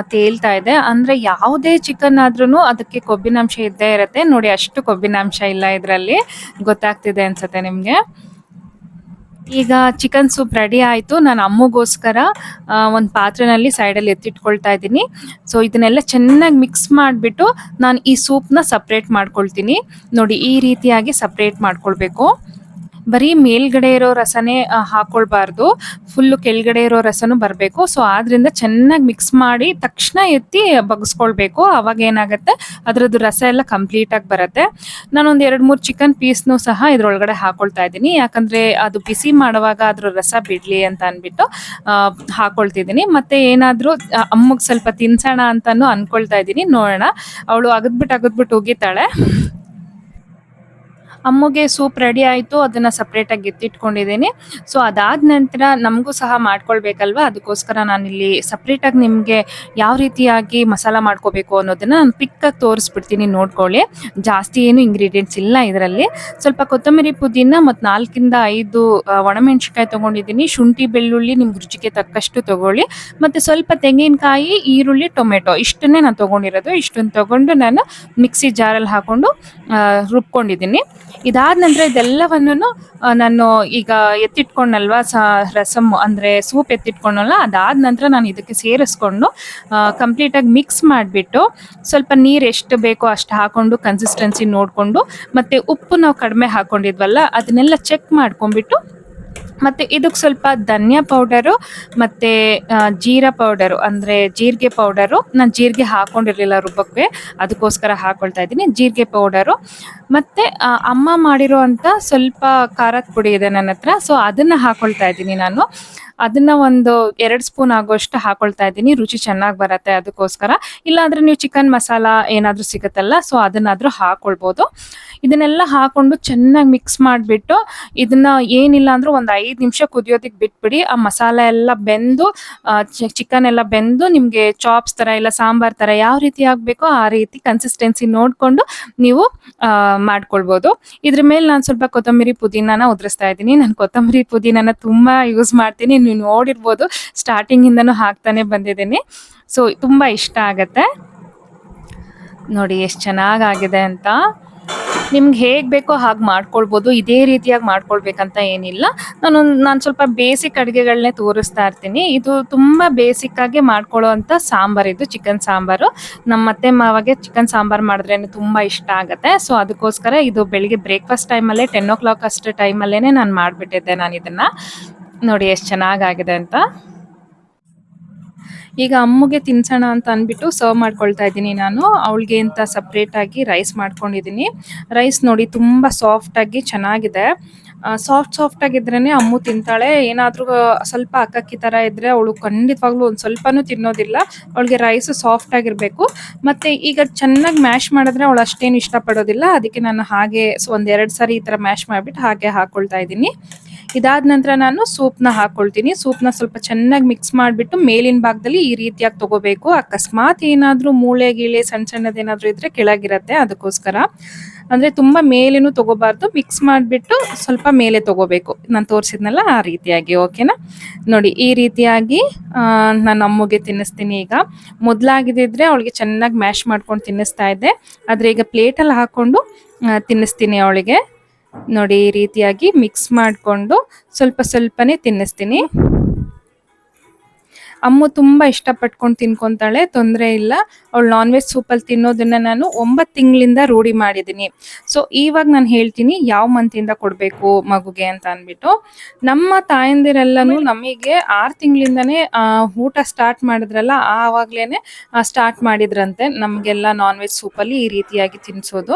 A: ತೇಲ್ತಾ ಇದೆ. ಅಂದ್ರೆ ಯಾವುದೇ ಚಿಕನ್ ಆದ್ರೂ ಅದಕ್ಕೆ ಕೊಬ್ಬಿನ ಅಂಶ ಇದ್ದೇ ಇರುತ್ತೆ. ನೋಡಿ ಅಷ್ಟು ಕೊಬ್ಬಿನ ಅಂಶ ಇಲ್ಲ ಇದರಲ್ಲಿ. ಗೊತ್ತಾಗ್ತಿದೆ ಅನ್ಸುತ್ತೆ ನಿಮಗೆ? ಈಗ ಚಿಕನ್ ಸೂಪ್ ರೆಡಿ ಆಯಿತು. ನಾನು ಅಮ್ಮಗೋಸ್ಕರ ಒಂದು ಪಾತ್ರೆನಲ್ಲಿ ಸೈಡಲ್ಲಿ ಎತ್ತಿಟ್ಕೊಳ್ತಾ ಇದ್ದೀನಿ. ಸೊ ಇದನ್ನೆಲ್ಲ ಚೆನ್ನಾಗಿ ಮಿಕ್ಸ್ ಮಾಡಿಬಿಟ್ಟು ನಾನು ಈ ಸೂಪ್ನ ಸಪ್ರೇಟ್ ಮಾಡ್ಕೊಳ್ತೀನಿ. ನೋಡಿ, ಈ ರೀತಿಯಾಗಿ ಸಪ್ರೇಟ್ ಮಾಡ್ಕೊಳ್ಬೇಕು. ಬರೀ ಮೇಲ್ಗಡೆ ಇರೋ ರಸನೇ ಹಾಕೊಳ್ಬಾರ್ದು. ಫುಲ್ಲು ಕೆಳಗಡೆ ಇರೋ ರಸನೂ ಬರಬೇಕು. ಸೊ ಆದ್ರಿಂದ ಚೆನ್ನಾಗಿ ಮಿಕ್ಸ್ ಮಾಡಿ ತಕ್ಷಣ ಎತ್ತಿ ಬಗ್ಸ್ಕೊಳ್ಬೇಕು. ಅವಾಗ ಏನಾಗುತ್ತೆ? ಅದರದ್ದು ರಸ ಎಲ್ಲ ಕಂಪ್ಲೀಟ್ ಆಗಿ ಬರುತ್ತೆ. ನಾನೊಂದು ಎರಡು ಮೂರು ಚಿಕನ್ ಪೀಸ್ನು ಸಹ ಇದರೊಳಗಡೆ ಹಾಕೊಳ್ತಾ ಇದ್ದೀನಿ. ಯಾಕಂದ್ರೆ ಅದು ಬಿಸಿ ಮಾಡುವಾಗ ಅದ್ರ ರಸ ಬಿಡ್ಲಿ ಅಂತ ಅಂದ್ಬಿಟ್ಟು ಹಾಕೊಳ್ತಿದ್ದೀನಿ. ಮತ್ತೆ ಏನಾದರೂ ಅಮ್ಮಗೆ ಸ್ವಲ್ಪ ತಿನ್ಸೋಣ ಅಂತಲೂ ಅನ್ಕೊಳ್ತಾ ಇದ್ದೀನಿ. ನೋಡೋಣ. ಅವಳು ಅಗದ್ಬಿಟ್ಟು ಅಗದ್ಬಿಟ್ಟು ಹೋಗಿತ್ತಾಳೆ ಅಮ್ಮಗೆ ಸೂಪ್ ರೆಡಿ ಆಯಿತು, ಅದನ್ನು ಸಪ್ರೇಟಾಗಿ ಎತ್ತಿಟ್ಕೊಂಡಿದ್ದೀನಿ. ಸೊ ಅದಾದ ನಂತರ ನಮಗೂ ಸಹ ಮಾಡ್ಕೊಳ್ಬೇಕಲ್ವ? ಅದಕ್ಕೋಸ್ಕರ ನಾನಿಲ್ಲಿ ಸಪ್ರೇಟಾಗಿ ನಿಮಗೆ ಯಾವ ರೀತಿಯಾಗಿ ಮಸಾಲ ಮಾಡ್ಕೋಬೇಕು ಅನ್ನೋದನ್ನು ನಾನು ಪಿಕ್ಕಾಗಿ ತೋರಿಸ್ಬಿಡ್ತೀನಿ, ನೋಡ್ಕೊಳ್ಳಿ. ಜಾಸ್ತಿ ಏನು ಇಂಗ್ರೀಡಿಯೆಂಟ್ಸ್ ಇಲ್ಲ ಇದರಲ್ಲಿ. ಸ್ವಲ್ಪ ಕೊತ್ತಂಬರಿ ಪುದೀನ ಮತ್ತು ನಾಲ್ಕಿಂದ ಐದು ಒಣಮೆಣ್ಸಿನ್ಕಾಯಿ ತೊಗೊಂಡಿದ್ದೀನಿ. ಶುಂಠಿ, ಬೆಳ್ಳುಳ್ಳಿ ನಿಮ್ಗೆ ರುಚಿಗೆ ತಕ್ಕಷ್ಟು ತೊಗೊಳ್ಳಿ. ಮತ್ತು ಸ್ವಲ್ಪ ತೆಂಗಿನಕಾಯಿ, ಈರುಳ್ಳಿ, ಟೊಮೆಟೊ ಇಷ್ಟನ್ನೇ ನಾನು ತೊಗೊಂಡಿರೋದು. ಇಷ್ಟನ್ನು ತೊಗೊಂಡು ನಾನು ಮಿಕ್ಸಿ ಜಾರಲ್ಲಿ ಹಾಕ್ಕೊಂಡು ರುಬ್ಕೊಂಡಿದ್ದೀನಿ. ಇದಾದ ನಂತರ ಇದೆಲ್ಲವನ್ನೂ ನಾನು ಈಗ ಎತ್ತಿಟ್ಕೊಂಡಲ್ವಾ ರಸಮ್ ಅಂದರೆ ಸೂಪ್ ಎತ್ತಿಟ್ಕೊಂಡಲ್ಲ ಅದಾದ ನಂತರ ನಾನು ಇದಕ್ಕೆ ಸೇರಿಸ್ಕೊಂಡು ಕಂಪ್ಲೀಟಾಗಿ ಮಿಕ್ಸ್ ಮಾಡಿಬಿಟ್ಟು, ಸ್ವಲ್ಪ ನೀರು ಎಷ್ಟು ಬೇಕೋ ಅಷ್ಟು ಹಾಕೊಂಡು ಕನ್ಸಿಸ್ಟೆನ್ಸಿ ನೋಡಿಕೊಂಡು, ಮತ್ತು ಉಪ್ಪು ನಾವು ಕಡಿಮೆ ಹಾಕ್ಕೊಂಡಿದ್ವಲ್ಲ ಅದನ್ನೆಲ್ಲ ಚೆಕ್ ಮಾಡ್ಕೊಂಡ್ಬಿಟ್ಟು ಮತ್ತು ಇದಕ್ಕೆ ಸ್ವಲ್ಪ ಧನಿಯಾ ಪೌಡರು ಮತ್ತು ಜೀರಾ ಪೌಡರು, ಅಂದರೆ ಜೀರಿಗೆ ಪೌಡರು. ನಾನು ಜೀರಿಗೆ ಹಾಕೊಂಡಿರಲಿಲ್ಲ ರುಬ್ಬಕ್ಕೆ ಅದಕ್ಕೋಸ್ಕರ ಹಾಕೊಳ್ತಾ ಇದ್ದೀನಿ. ಜೀರಿಗೆ ಪೌಡರು. ಮತ್ತು ಅಮ್ಮ ಮಾಡಿರೋ ಸ್ವಲ್ಪ ಖಾರದ ಪುಡಿ ಇದೆ ನನ್ನ ಹತ್ರ, ಸೊ ಅದನ್ನು ಹಾಕೊಳ್ತಾ ಇದ್ದೀನಿ ನಾನು. ಅದನ್ನ ಒಂದು ಎರಡ್ ಸ್ಪೂನ್ ಆಗೋಷ್ಟು ಹಾಕೊಳ್ತಾ ಇದ್ದೀನಿ. ರುಚಿ ಚೆನ್ನಾಗಿ ಬರುತ್ತೆ ಅದಕ್ಕೋಸ್ಕರ. ಇಲ್ಲಾಂದ್ರೆ ನೀವು ಚಿಕನ್ ಮಸಾಲ ಏನಾದ್ರೂ ಸಿಗುತ್ತಲ್ಲ, ಸೊ ಅದನ್ನಾದ್ರೂ ಹಾಕೊಳ್ಬೋದು. ಇದನ್ನೆಲ್ಲ ಹಾಕೊಂಡು ಚೆನ್ನಾಗಿ ಮಿಕ್ಸ್ ಮಾಡಿಬಿಟ್ಟು ಇದನ್ನ ಏನಿಲ್ಲ ಅಂದ್ರೂ ಒಂದು ಐದು ನಿಮಿಷ ಕುದಿಯೋದಕ್ಕೆ ಬಿಟ್ಬಿಡಿ. ಆ ಮಸಾಲೆ ಎಲ್ಲ ಬೆಂದು ಚಿಕನ್ ಎಲ್ಲ ಬೆಂದು ನಿಮಗೆ ಚಾಪ್ಸ್ ಥರ ಇಲ್ಲ ಸಾಂಬಾರ್ ಥರ ಯಾವ ರೀತಿ ಆಗಬೇಕೋ ಆ ರೀತಿ ಕನ್ಸಿಸ್ಟೆನ್ಸಿ ನೋಡಿಕೊಂಡು ನೀವು ಮಾಡ್ಕೊಳ್ಬೋದು. ಇದ್ರ ಮೇಲೆ ನಾನು ಸ್ವಲ್ಪ ಕೊತ್ತಂಬರಿ ಪುದೀನಾನ ಉದ್ರಿಸ್ತಾ ಇದ್ದೀನಿ. ನಾನು ಕೊತ್ತಂಬರಿ ಪುದೀನಾನ ತುಂಬಾ ಯೂಸ್ ಮಾಡ್ತೀನಿ. ನೀವು ನೋಡಿರ್ಬೋದು. ಸ್ಟಾರ್ಟಿಂಗ್ ಇಂದನೂ ಹಾಕ್ತಾನೆ ಬಂದಿದ್ದೀನಿ. ಸೊ ತುಂಬಾ ಇಷ್ಟ ಆಗತ್ತೆ. ನೋಡಿ ಎಷ್ಟು ಚೆನ್ನಾಗಾಗಿದೆ ಅಂತ. ನಿಮ್ಗೆ ಹೇಗೆ ಬೇಕೋ ಹಾಗೆ ಮಾಡ್ಕೊಳ್ಬೋದು. ಇದೇ ರೀತಿಯಾಗಿ ಮಾಡ್ಕೊಳ್ಬೇಕಂತ ಏನಿಲ್ಲ. ನಾನು ನಾನು ಸ್ವಲ್ಪ ಬೇಸಿಕ್ ಅಡುಗೆಗಳನ್ನೇ ತೋರಿಸ್ತಾ ಇರ್ತೀನಿ. ಇದು ತುಂಬ ಬೇಸಿಕ್ ಆಗಿ ಮಾಡ್ಕೊಳ್ಳೋ ಅಂತ ಸಾಂಬಾರ್ ಇದು ಚಿಕನ್ ಸಾಂಬಾರು. ನಮ್ಮ ಅತ್ತೆ ಮಾವಗೆ ಚಿಕನ್ ಸಾಂಬಾರ್ ಮಾಡಿದ್ರೆ ತುಂಬ ಇಷ್ಟ ಆಗುತ್ತೆ. ಸೊ ಅದಕ್ಕೋಸ್ಕರ ಇದು ಬೆಳಿಗ್ಗೆ ಬ್ರೇಕ್ಫಾಸ್ಟ್ ಟೈಮಲ್ಲೇ ಟೆನ್ ಓ ಕ್ಲಾಕ್ ಅಷ್ಟು ಟೈಮಲ್ಲೇ ನಾನು ಮಾಡಿಬಿಟ್ಟಿದ್ದೆ ನಾನು ಇದನ್ನ. ನೋಡಿ ಎಷ್ಟು ಚೆನ್ನಾಗಾಗಿದೆ ಅಂತ. ಈಗ ಅಮ್ಮಗೆ ತಿನ್ಸೋಣ ಅಂತ ಅಂದ್ಬಿಟ್ಟು ಸರ್ವ್ ಮಾಡ್ಕೊಳ್ತಾ ಇದ್ದೀನಿ ನಾನು. ಅವಳಿಗೆ ಅಂತ ಸಪ್ರೇಟ್ ಆಗಿ ರೈಸ್ ಮಾಡ್ಕೊಂಡಿದ್ದೀನಿ. ರೈಸ್ ನೋಡಿ ತುಂಬ ಆಗಿ ಚೆನ್ನಾಗಿದೆ. ಸಾಫ್ಟ್ ಸಾಫ್ಟ್ ಆಗಿದ್ರೇನೆ ಅಮ್ಮು ತಿಂತಾಳೆ. ಏನಾದರೂ ಸ್ವಲ್ಪ ಅಕ್ಕಕ್ಕಿ ತರ ಇದ್ರೆ ಅವಳು ಖಂಡಿತವಾಗ್ಲೂ ಒಂದು ಸ್ವಲ್ಪನೂ ತಿನ್ನೋದಿಲ್ಲ. ಅವಳಿಗೆ ರೈಸ್ ಸಾಫ್ಟ್ ಆಗಿರ್ಬೇಕು. ಮತ್ತೆ ಈಗ ಚೆನ್ನಾಗಿ ಮ್ಯಾಶ್ ಮಾಡಿದ್ರೆ ಅವಳು ಅಷ್ಟೇನು ಇಷ್ಟಪಡೋದಿಲ್ಲ. ಅದಕ್ಕೆ ನಾನು ಹಾಗೆ ಒಂದೆರಡು ಸಾರಿ ಈ ತರ ಮ್ಯಾಶ್ ಮಾಡಿಬಿಟ್ಟು ಹಾಗೆ ಹಾಕ್ಕೊಳ್ತಾ ಇದ್ದೀನಿ. ಇದಾದ ನಂತರ ನಾನು ಸೂಪ್ನ ಹಾಕೊಳ್ತೀನಿ. ಸೂಪ್ನ ಸ್ವಲ್ಪ ಚೆನ್ನಾಗಿ ಮಿಕ್ಸ್ ಮಾಡಿಬಿಟ್ಟು ಮೇಲಿನ ಭಾಗದಲ್ಲಿ ಈ ರೀತಿಯಾಗಿ ತಗೋಬೇಕು. ಅಕಸ್ಮಾತ್ ಏನಾದರೂ ಮೂಳೆ ಗೀಳೆ ಸಣ್ಣ ಸಣ್ಣದೇನಾದರೂ ಇದ್ರೆ ಕೆಳಗಿರತ್ತೆ ಅದಕ್ಕೋಸ್ಕರ. ಅಂದ್ರೆ ತುಂಬಾ ಮೇಲೇನು ತಗೋಬಾರ್ದು. ಮಿಕ್ಸ್ ಮಾಡಿಬಿಟ್ಟು ಸ್ವಲ್ಪ ಮೇಲೆ ತಗೋಬೇಕು. ನಾನು ತೋರಿಸಿದ್ನಲ್ಲ ಆ ರೀತಿಯಾಗಿ ಓಕೆನಾ ನೋಡಿ, ಈ ರೀತಿಯಾಗಿ ನಾನು ಅಮ್ಮಗೆ ತಿನ್ನಿಸ್ತೀನಿ ಈಗ. ಮೊದಲಾಗಿದ್ದಿದ್ರೆ ಅವಳಿಗೆ ಚೆನ್ನಾಗಿ ಮ್ಯಾಶ್ ಮಾಡ್ಕೊಂಡು ತಿನ್ನಿಸ್ತಾ ಇದ್ದೆ. ಆದರೆ ಈಗ ಪ್ಲೇಟಲ್ಲಿ ಹಾಕೊಂಡು ತಿನ್ನಿಸ್ತೀನಿ ಅವಳಿಗೆ. ನೋಡಿ ಈ ರೀತಿಯಾಗಿ ಮಿಕ್ಸ್ ಮಾಡಿಕೊಂಡು ಸ್ವಲ್ಪ ಸ್ವಲ್ಪನೇ ತಿನ್ನಿಸ್ತೀನಿ. ಅಮ್ಮು ತುಂಬಾ ಇಷ್ಟಪಟ್ಕೊಂಡು ತಿನ್ಕೊಂತಾಳೆ ತೊಂದರೆ ಇಲ್ಲ. ಅವಳು ನಾನ್ ವೆಜ್ ಸೂಪಲ್ಲಿ ತಿನ್ನೋದನ್ನ ನಾನು ಒಂಬತ್ತು ತಿಂಗಳಿಂದ ರೂಢಿ ಮಾಡಿದ್ದೀನಿ. ಸೊ ಇವಾಗ ನಾನು ಹೇಳ್ತೀನಿ ಯಾವ ಮಂತಿಂದ ಕೊಡಬೇಕು ಮಗುಗೆ ಅಂತ ಅಂದ್ಬಿಟ್ಟು. ನಮ್ಮ ತಾಯಂದಿರೆಲ್ಲನೂ ನಮಗೆ ಆರು ತಿಂಗಳಿಂದನೇ ಊಟ ಸ್ಟಾರ್ಟ್ ಮಾಡಿದ್ರಲ್ಲ ಆವಾಗ್ಲೇನೆ ಸ್ಟಾರ್ಟ್ ಮಾಡಿದ್ರಂತೆ ನಮಗೆಲ್ಲ ನಾನ್ ವೆಜ್ ಸೂಪಲ್ಲಿ ಈ ರೀತಿಯಾಗಿ ತಿನ್ಸೋದು.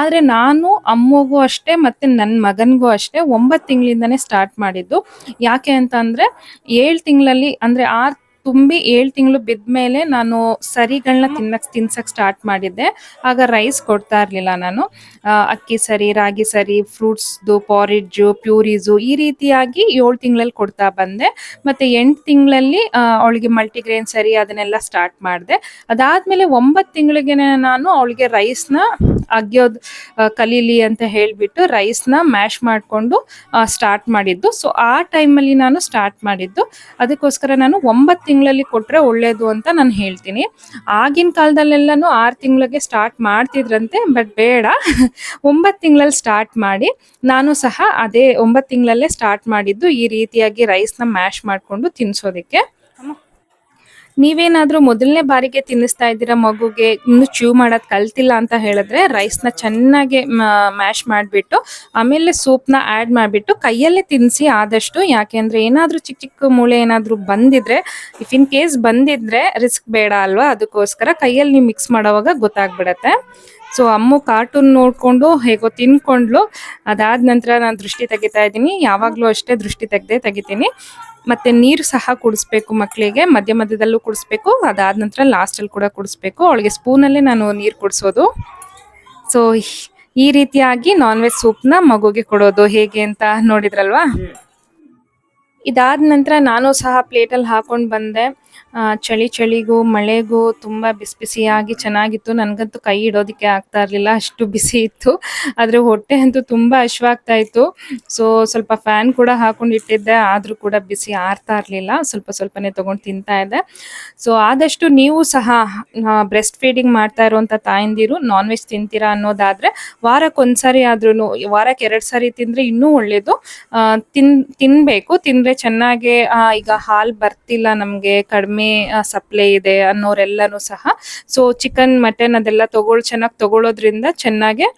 A: ಆದರೆ ನಾನು ಅಮ್ಮಗೂ ಅಷ್ಟೇ ಮತ್ತೆ ನನ್ನ ಮಗನಿಗೂ ಅಷ್ಟೇ ಒಂಬತ್ತು ತಿಂಗಳಿಂದನೇ ಸ್ಟಾರ್ಟ್ ಮಾಡಿದ್ದು. ಯಾಕೆ ಅಂತ ಅಂದ್ರೆ ಏಳು ತಿಂಗಳಲ್ಲಿ ಅಂದ್ರೆ ಆರು ತುಂಬಿ ಏಳು ತಿಂಗಳು ಬಿದ್ಮೇಲೆ ನಾನು ಸರಿಗಳನ್ನ ತಿನ್ನಕ್ ತಿನ್ಸಕ್ ಸ್ಟಾರ್ಟ್ ಮಾಡಿದ್ದೆ. ಆಗ ರೈಸ್ ಕೊಡ್ತಾ ಇರ್ಲಿಲ್ಲ ನಾನು. ಅಕ್ಕಿ ಸರಿ ರಾಗಿ ಸರಿ ಫ್ರೂಟ್ಸ್ದು ಪಾರಿಡ್ಜು ಪ್ಯೂರೀಸ್ ಈ ರೀತಿಯಾಗಿ ಏಳು ತಿಂಗಳಲ್ಲಿ ಕೊಡ್ತಾ ಬಂದೆ. ಮತ್ತೆ ಎಂಟು ತಿಂಗಳಲ್ಲಿ ಅವಳಿಗೆ ಮಲ್ಟಿಗ್ರೇನ್ ಸರಿ ಅದನ್ನೆಲ್ಲ ಸ್ಟಾರ್ಟ್ ಮಾಡಿದೆ. ಅದಾದ್ಮೇಲೆ ಒಂಬತ್ತು ತಿಂಗಳಿಗೆ ನಾನು ಅವಳಿಗೆ ರೈಸ್ನ ಅಗ್ಯೋದು ಕಲೀಲಿ ಅಂತ ಹೇಳಿಬಿಟ್ಟು ರೈಸ್ನ ಮ್ಯಾಶ್ ಮಾಡಿಕೊಂಡು ಸ್ಟಾರ್ಟ್ ಮಾಡಿದ್ದು. ಸೊ ಆ ಟೈಮಲ್ಲಿ ನಾನು ಸ್ಟಾರ್ಟ್ ಮಾಡಿದ್ದು. ಅದಕ್ಕೋಸ್ಕರ ನಾನು ಒಂಬತ್ತು ತಿಂಗಳಲ್ಲಿ ಕೊಟ್ಟರೆ ಒಳ್ಳೇದು ಅಂತ ನಾನು ಹೇಳ್ತೀನಿ. ಆಗಿನ ಕಾಲದಲ್ಲೆಲ್ಲನೂ ಆರು ತಿಂಗಳಿಗೆ ಸ್ಟಾರ್ಟ್ ಮಾಡ್ತಿದ್ರಂತೆ ಬಟ್ ಬೇಡ. ಒಂಬತ್ತು ತಿಂಗಳಲ್ಲಿ ಸ್ಟಾರ್ಟ್ ಮಾಡಿ, ನಾನು ಸಹ ಅದೇ ಒಂಬತ್ತು ತಿಂಗಳಲ್ಲೇ ಸ್ಟಾರ್ಟ್ ಮಾಡಿದ್ದು ಈ ರೀತಿಯಾಗಿ ರೈಸ್ನ ಮ್ಯಾಶ್ ಮಾಡಿಕೊಂಡು ತಿನ್ಸೋದಕ್ಕೆ. ನೀವೇನಾದ್ರೂ ಮೊದಲನೇ ಬಾರಿಗೆ ತಿನ್ನಿಸ್ತಾ ಇದ್ದೀರಾ ಮಗುಗೆ? ಇನ್ನು ಚೂ ಮಾಡೋದು ಕಲ್ತಿಲ್ಲ ಅಂತ ಹೇಳಿದ್ರೆ ರೈಸ್ನ ಚೆನ್ನಾಗಿ ಮ್ಯಾಶ್ ಮಾಡಿಬಿಟ್ಟು, ಆಮೇಲೆ ಸೂಪ್ನ ಆ್ಯಡ್ ಮಾಡಿಬಿಟ್ಟು ಕೈಯಲ್ಲೇ ತಿನ್ನಿಸಿ ಆದಷ್ಟು ಯಾಕೆಂದರೆ ಏನಾದರೂ ಚಿಕ್ಕ ಚಿಕ್ಕ ಮೂಳೆ ಏನಾದರೂ ಬಂದಿದ್ರೆ ಇಫ್ ಇನ್ ಕೇಸ್ ಬಂದಿದ್ರೆ ರಿಸ್ಕ್ ಬೇಡ ಅಲ್ವಾ? ಅದಕ್ಕೋಸ್ಕರ ಕೈಯಲ್ಲಿ ನೀವು ಮಿಕ್ಸ್ ಮಾಡೋವಾಗ ಗೊತ್ತಾಗ್ಬಿಡತ್ತೆ. ಸೊ ಅಮ್ಮು ಕಾರ್ಟೂನ್ ನೋಡಿಕೊಂಡು ಹೇಗೋ ತಿನ್ಕೊಂಡ್ಲು ಅದಾದ ನಂತರ ನಾನು ದೃಷ್ಟಿ ತೆಗಿತಾ ಇದ್ದೀನಿ. ಯಾವಾಗಲೂ ಅಷ್ಟೇ ದೃಷ್ಟಿ ತೆಗೆದೇ ತೆಗಿತೀನಿ. ಮತ್ತೆ ನೀರು ಸಹ ಕುಡಿಸ್ಬೇಕು ಮಕ್ಕಳಿಗೆ ಮಧ್ಯ ಮಧ್ಯದಲ್ಲೂ ಕುಡಿಸ್ಬೇಕು ಅದಾದ ನಂತರ ಲಾಸ್ಟಲ್ಲಿ ಕೂಡ ಕುಡಿಸ್ಬೇಕು. ಅವಳಿಗೆ ಸ್ಪೂನಲ್ಲೇ ನಾನು ನೀರು ಕುಡಿಸೋದು. ಸೊ ಈ ರೀತಿಯಾಗಿ ನಾನ್ ವೆಜ್ ಸೂಪ್ನ ಮಗುಗೆ ಕೊಡೋದು. ಹೇಗೆ ಅಂತ ನೋಡಿದ್ರಲ್ವಾ? ಇದಾದ ನಂತರ ನಾನು ಸಹ ಪ್ಲೇಟಲ್ಲಿ ಹಾಕೊಂಡು ಬಂದೆ. ಚಳಿ ಚಳಿಗೂ ಮಳೆಗೂ ತುಂಬ ಬಿಸಿ ಬಿಸಿಯಾಗಿ ಚೆನ್ನಾಗಿತ್ತು. ನನಗಂತೂ ಕೈ ಇಡೋದಕ್ಕೆ ಆಗ್ತಾ ಇರಲಿಲ್ಲ, ಅಷ್ಟು ಬಿಸಿ ಇತ್ತು. ಆದರೆ ಹೊಟ್ಟೆ ಅಂತೂ ತುಂಬ ಹಶ್ವಾಗ್ತಾ ಇತ್ತು. ಸೊ ಸ್ವಲ್ಪ ಫ್ಯಾನ್ ಕೂಡ ಹಾಕೊಂಡು ಇಟ್ಟಿದ್ದೆ, ಆದರೂ ಕೂಡ ಬಿಸಿ ಆರ್ತಾ ಇರಲಿಲ್ಲ. ಸ್ವಲ್ಪ ಸ್ವಲ್ಪನೇ ತೊಗೊಂಡು ತಿಂತಾ ಇದ್ದೆ. ಸೊ ಆದಷ್ಟು ನೀವು ಸಹ ಬ್ರೆಸ್ಟ್ ಫೀಡಿಂಗ್ ಮಾಡ್ತಾ ಇರುವಂಥ ತಾಯಂದಿರು ನಾನ್ ವೆಜ್ ತಿಂತೀರಾ ಅನ್ನೋದಾದರೆ ವಾರಕ್ಕೊಂದ್ಸರಿ ಆದ್ರೂ ವಾರಕ್ಕೆ ಎರಡು ಸಾರಿ ತಿಂದರೆ ಇನ್ನೂ ಒಳ್ಳೆಯದು ತಿನ್, ತಿನ್ಬೇಕು, ತಿಂದ್ರೆ ಚೆನ್ನಾಗಿ ಈಗ ಹಾಲ್ ಬರ್ತಿಲ್ಲ ನಮ್ಗೆ ಕಡಿಮೆ ಸಪ್ಲೈ ಇದೆ ಅನ್ನೋರೆಲ್ಲನೂ ಸಹ. ಸೊ ಚಿಕನ್ ಮಟನ್ ಅದೆಲ್ಲ ತಗೊಳ್, ಚೆನ್ನಾಗಿ ತಗೊಳ್ಳೋದ್ರಿಂದ ಚೆನ್ನಾಗೆ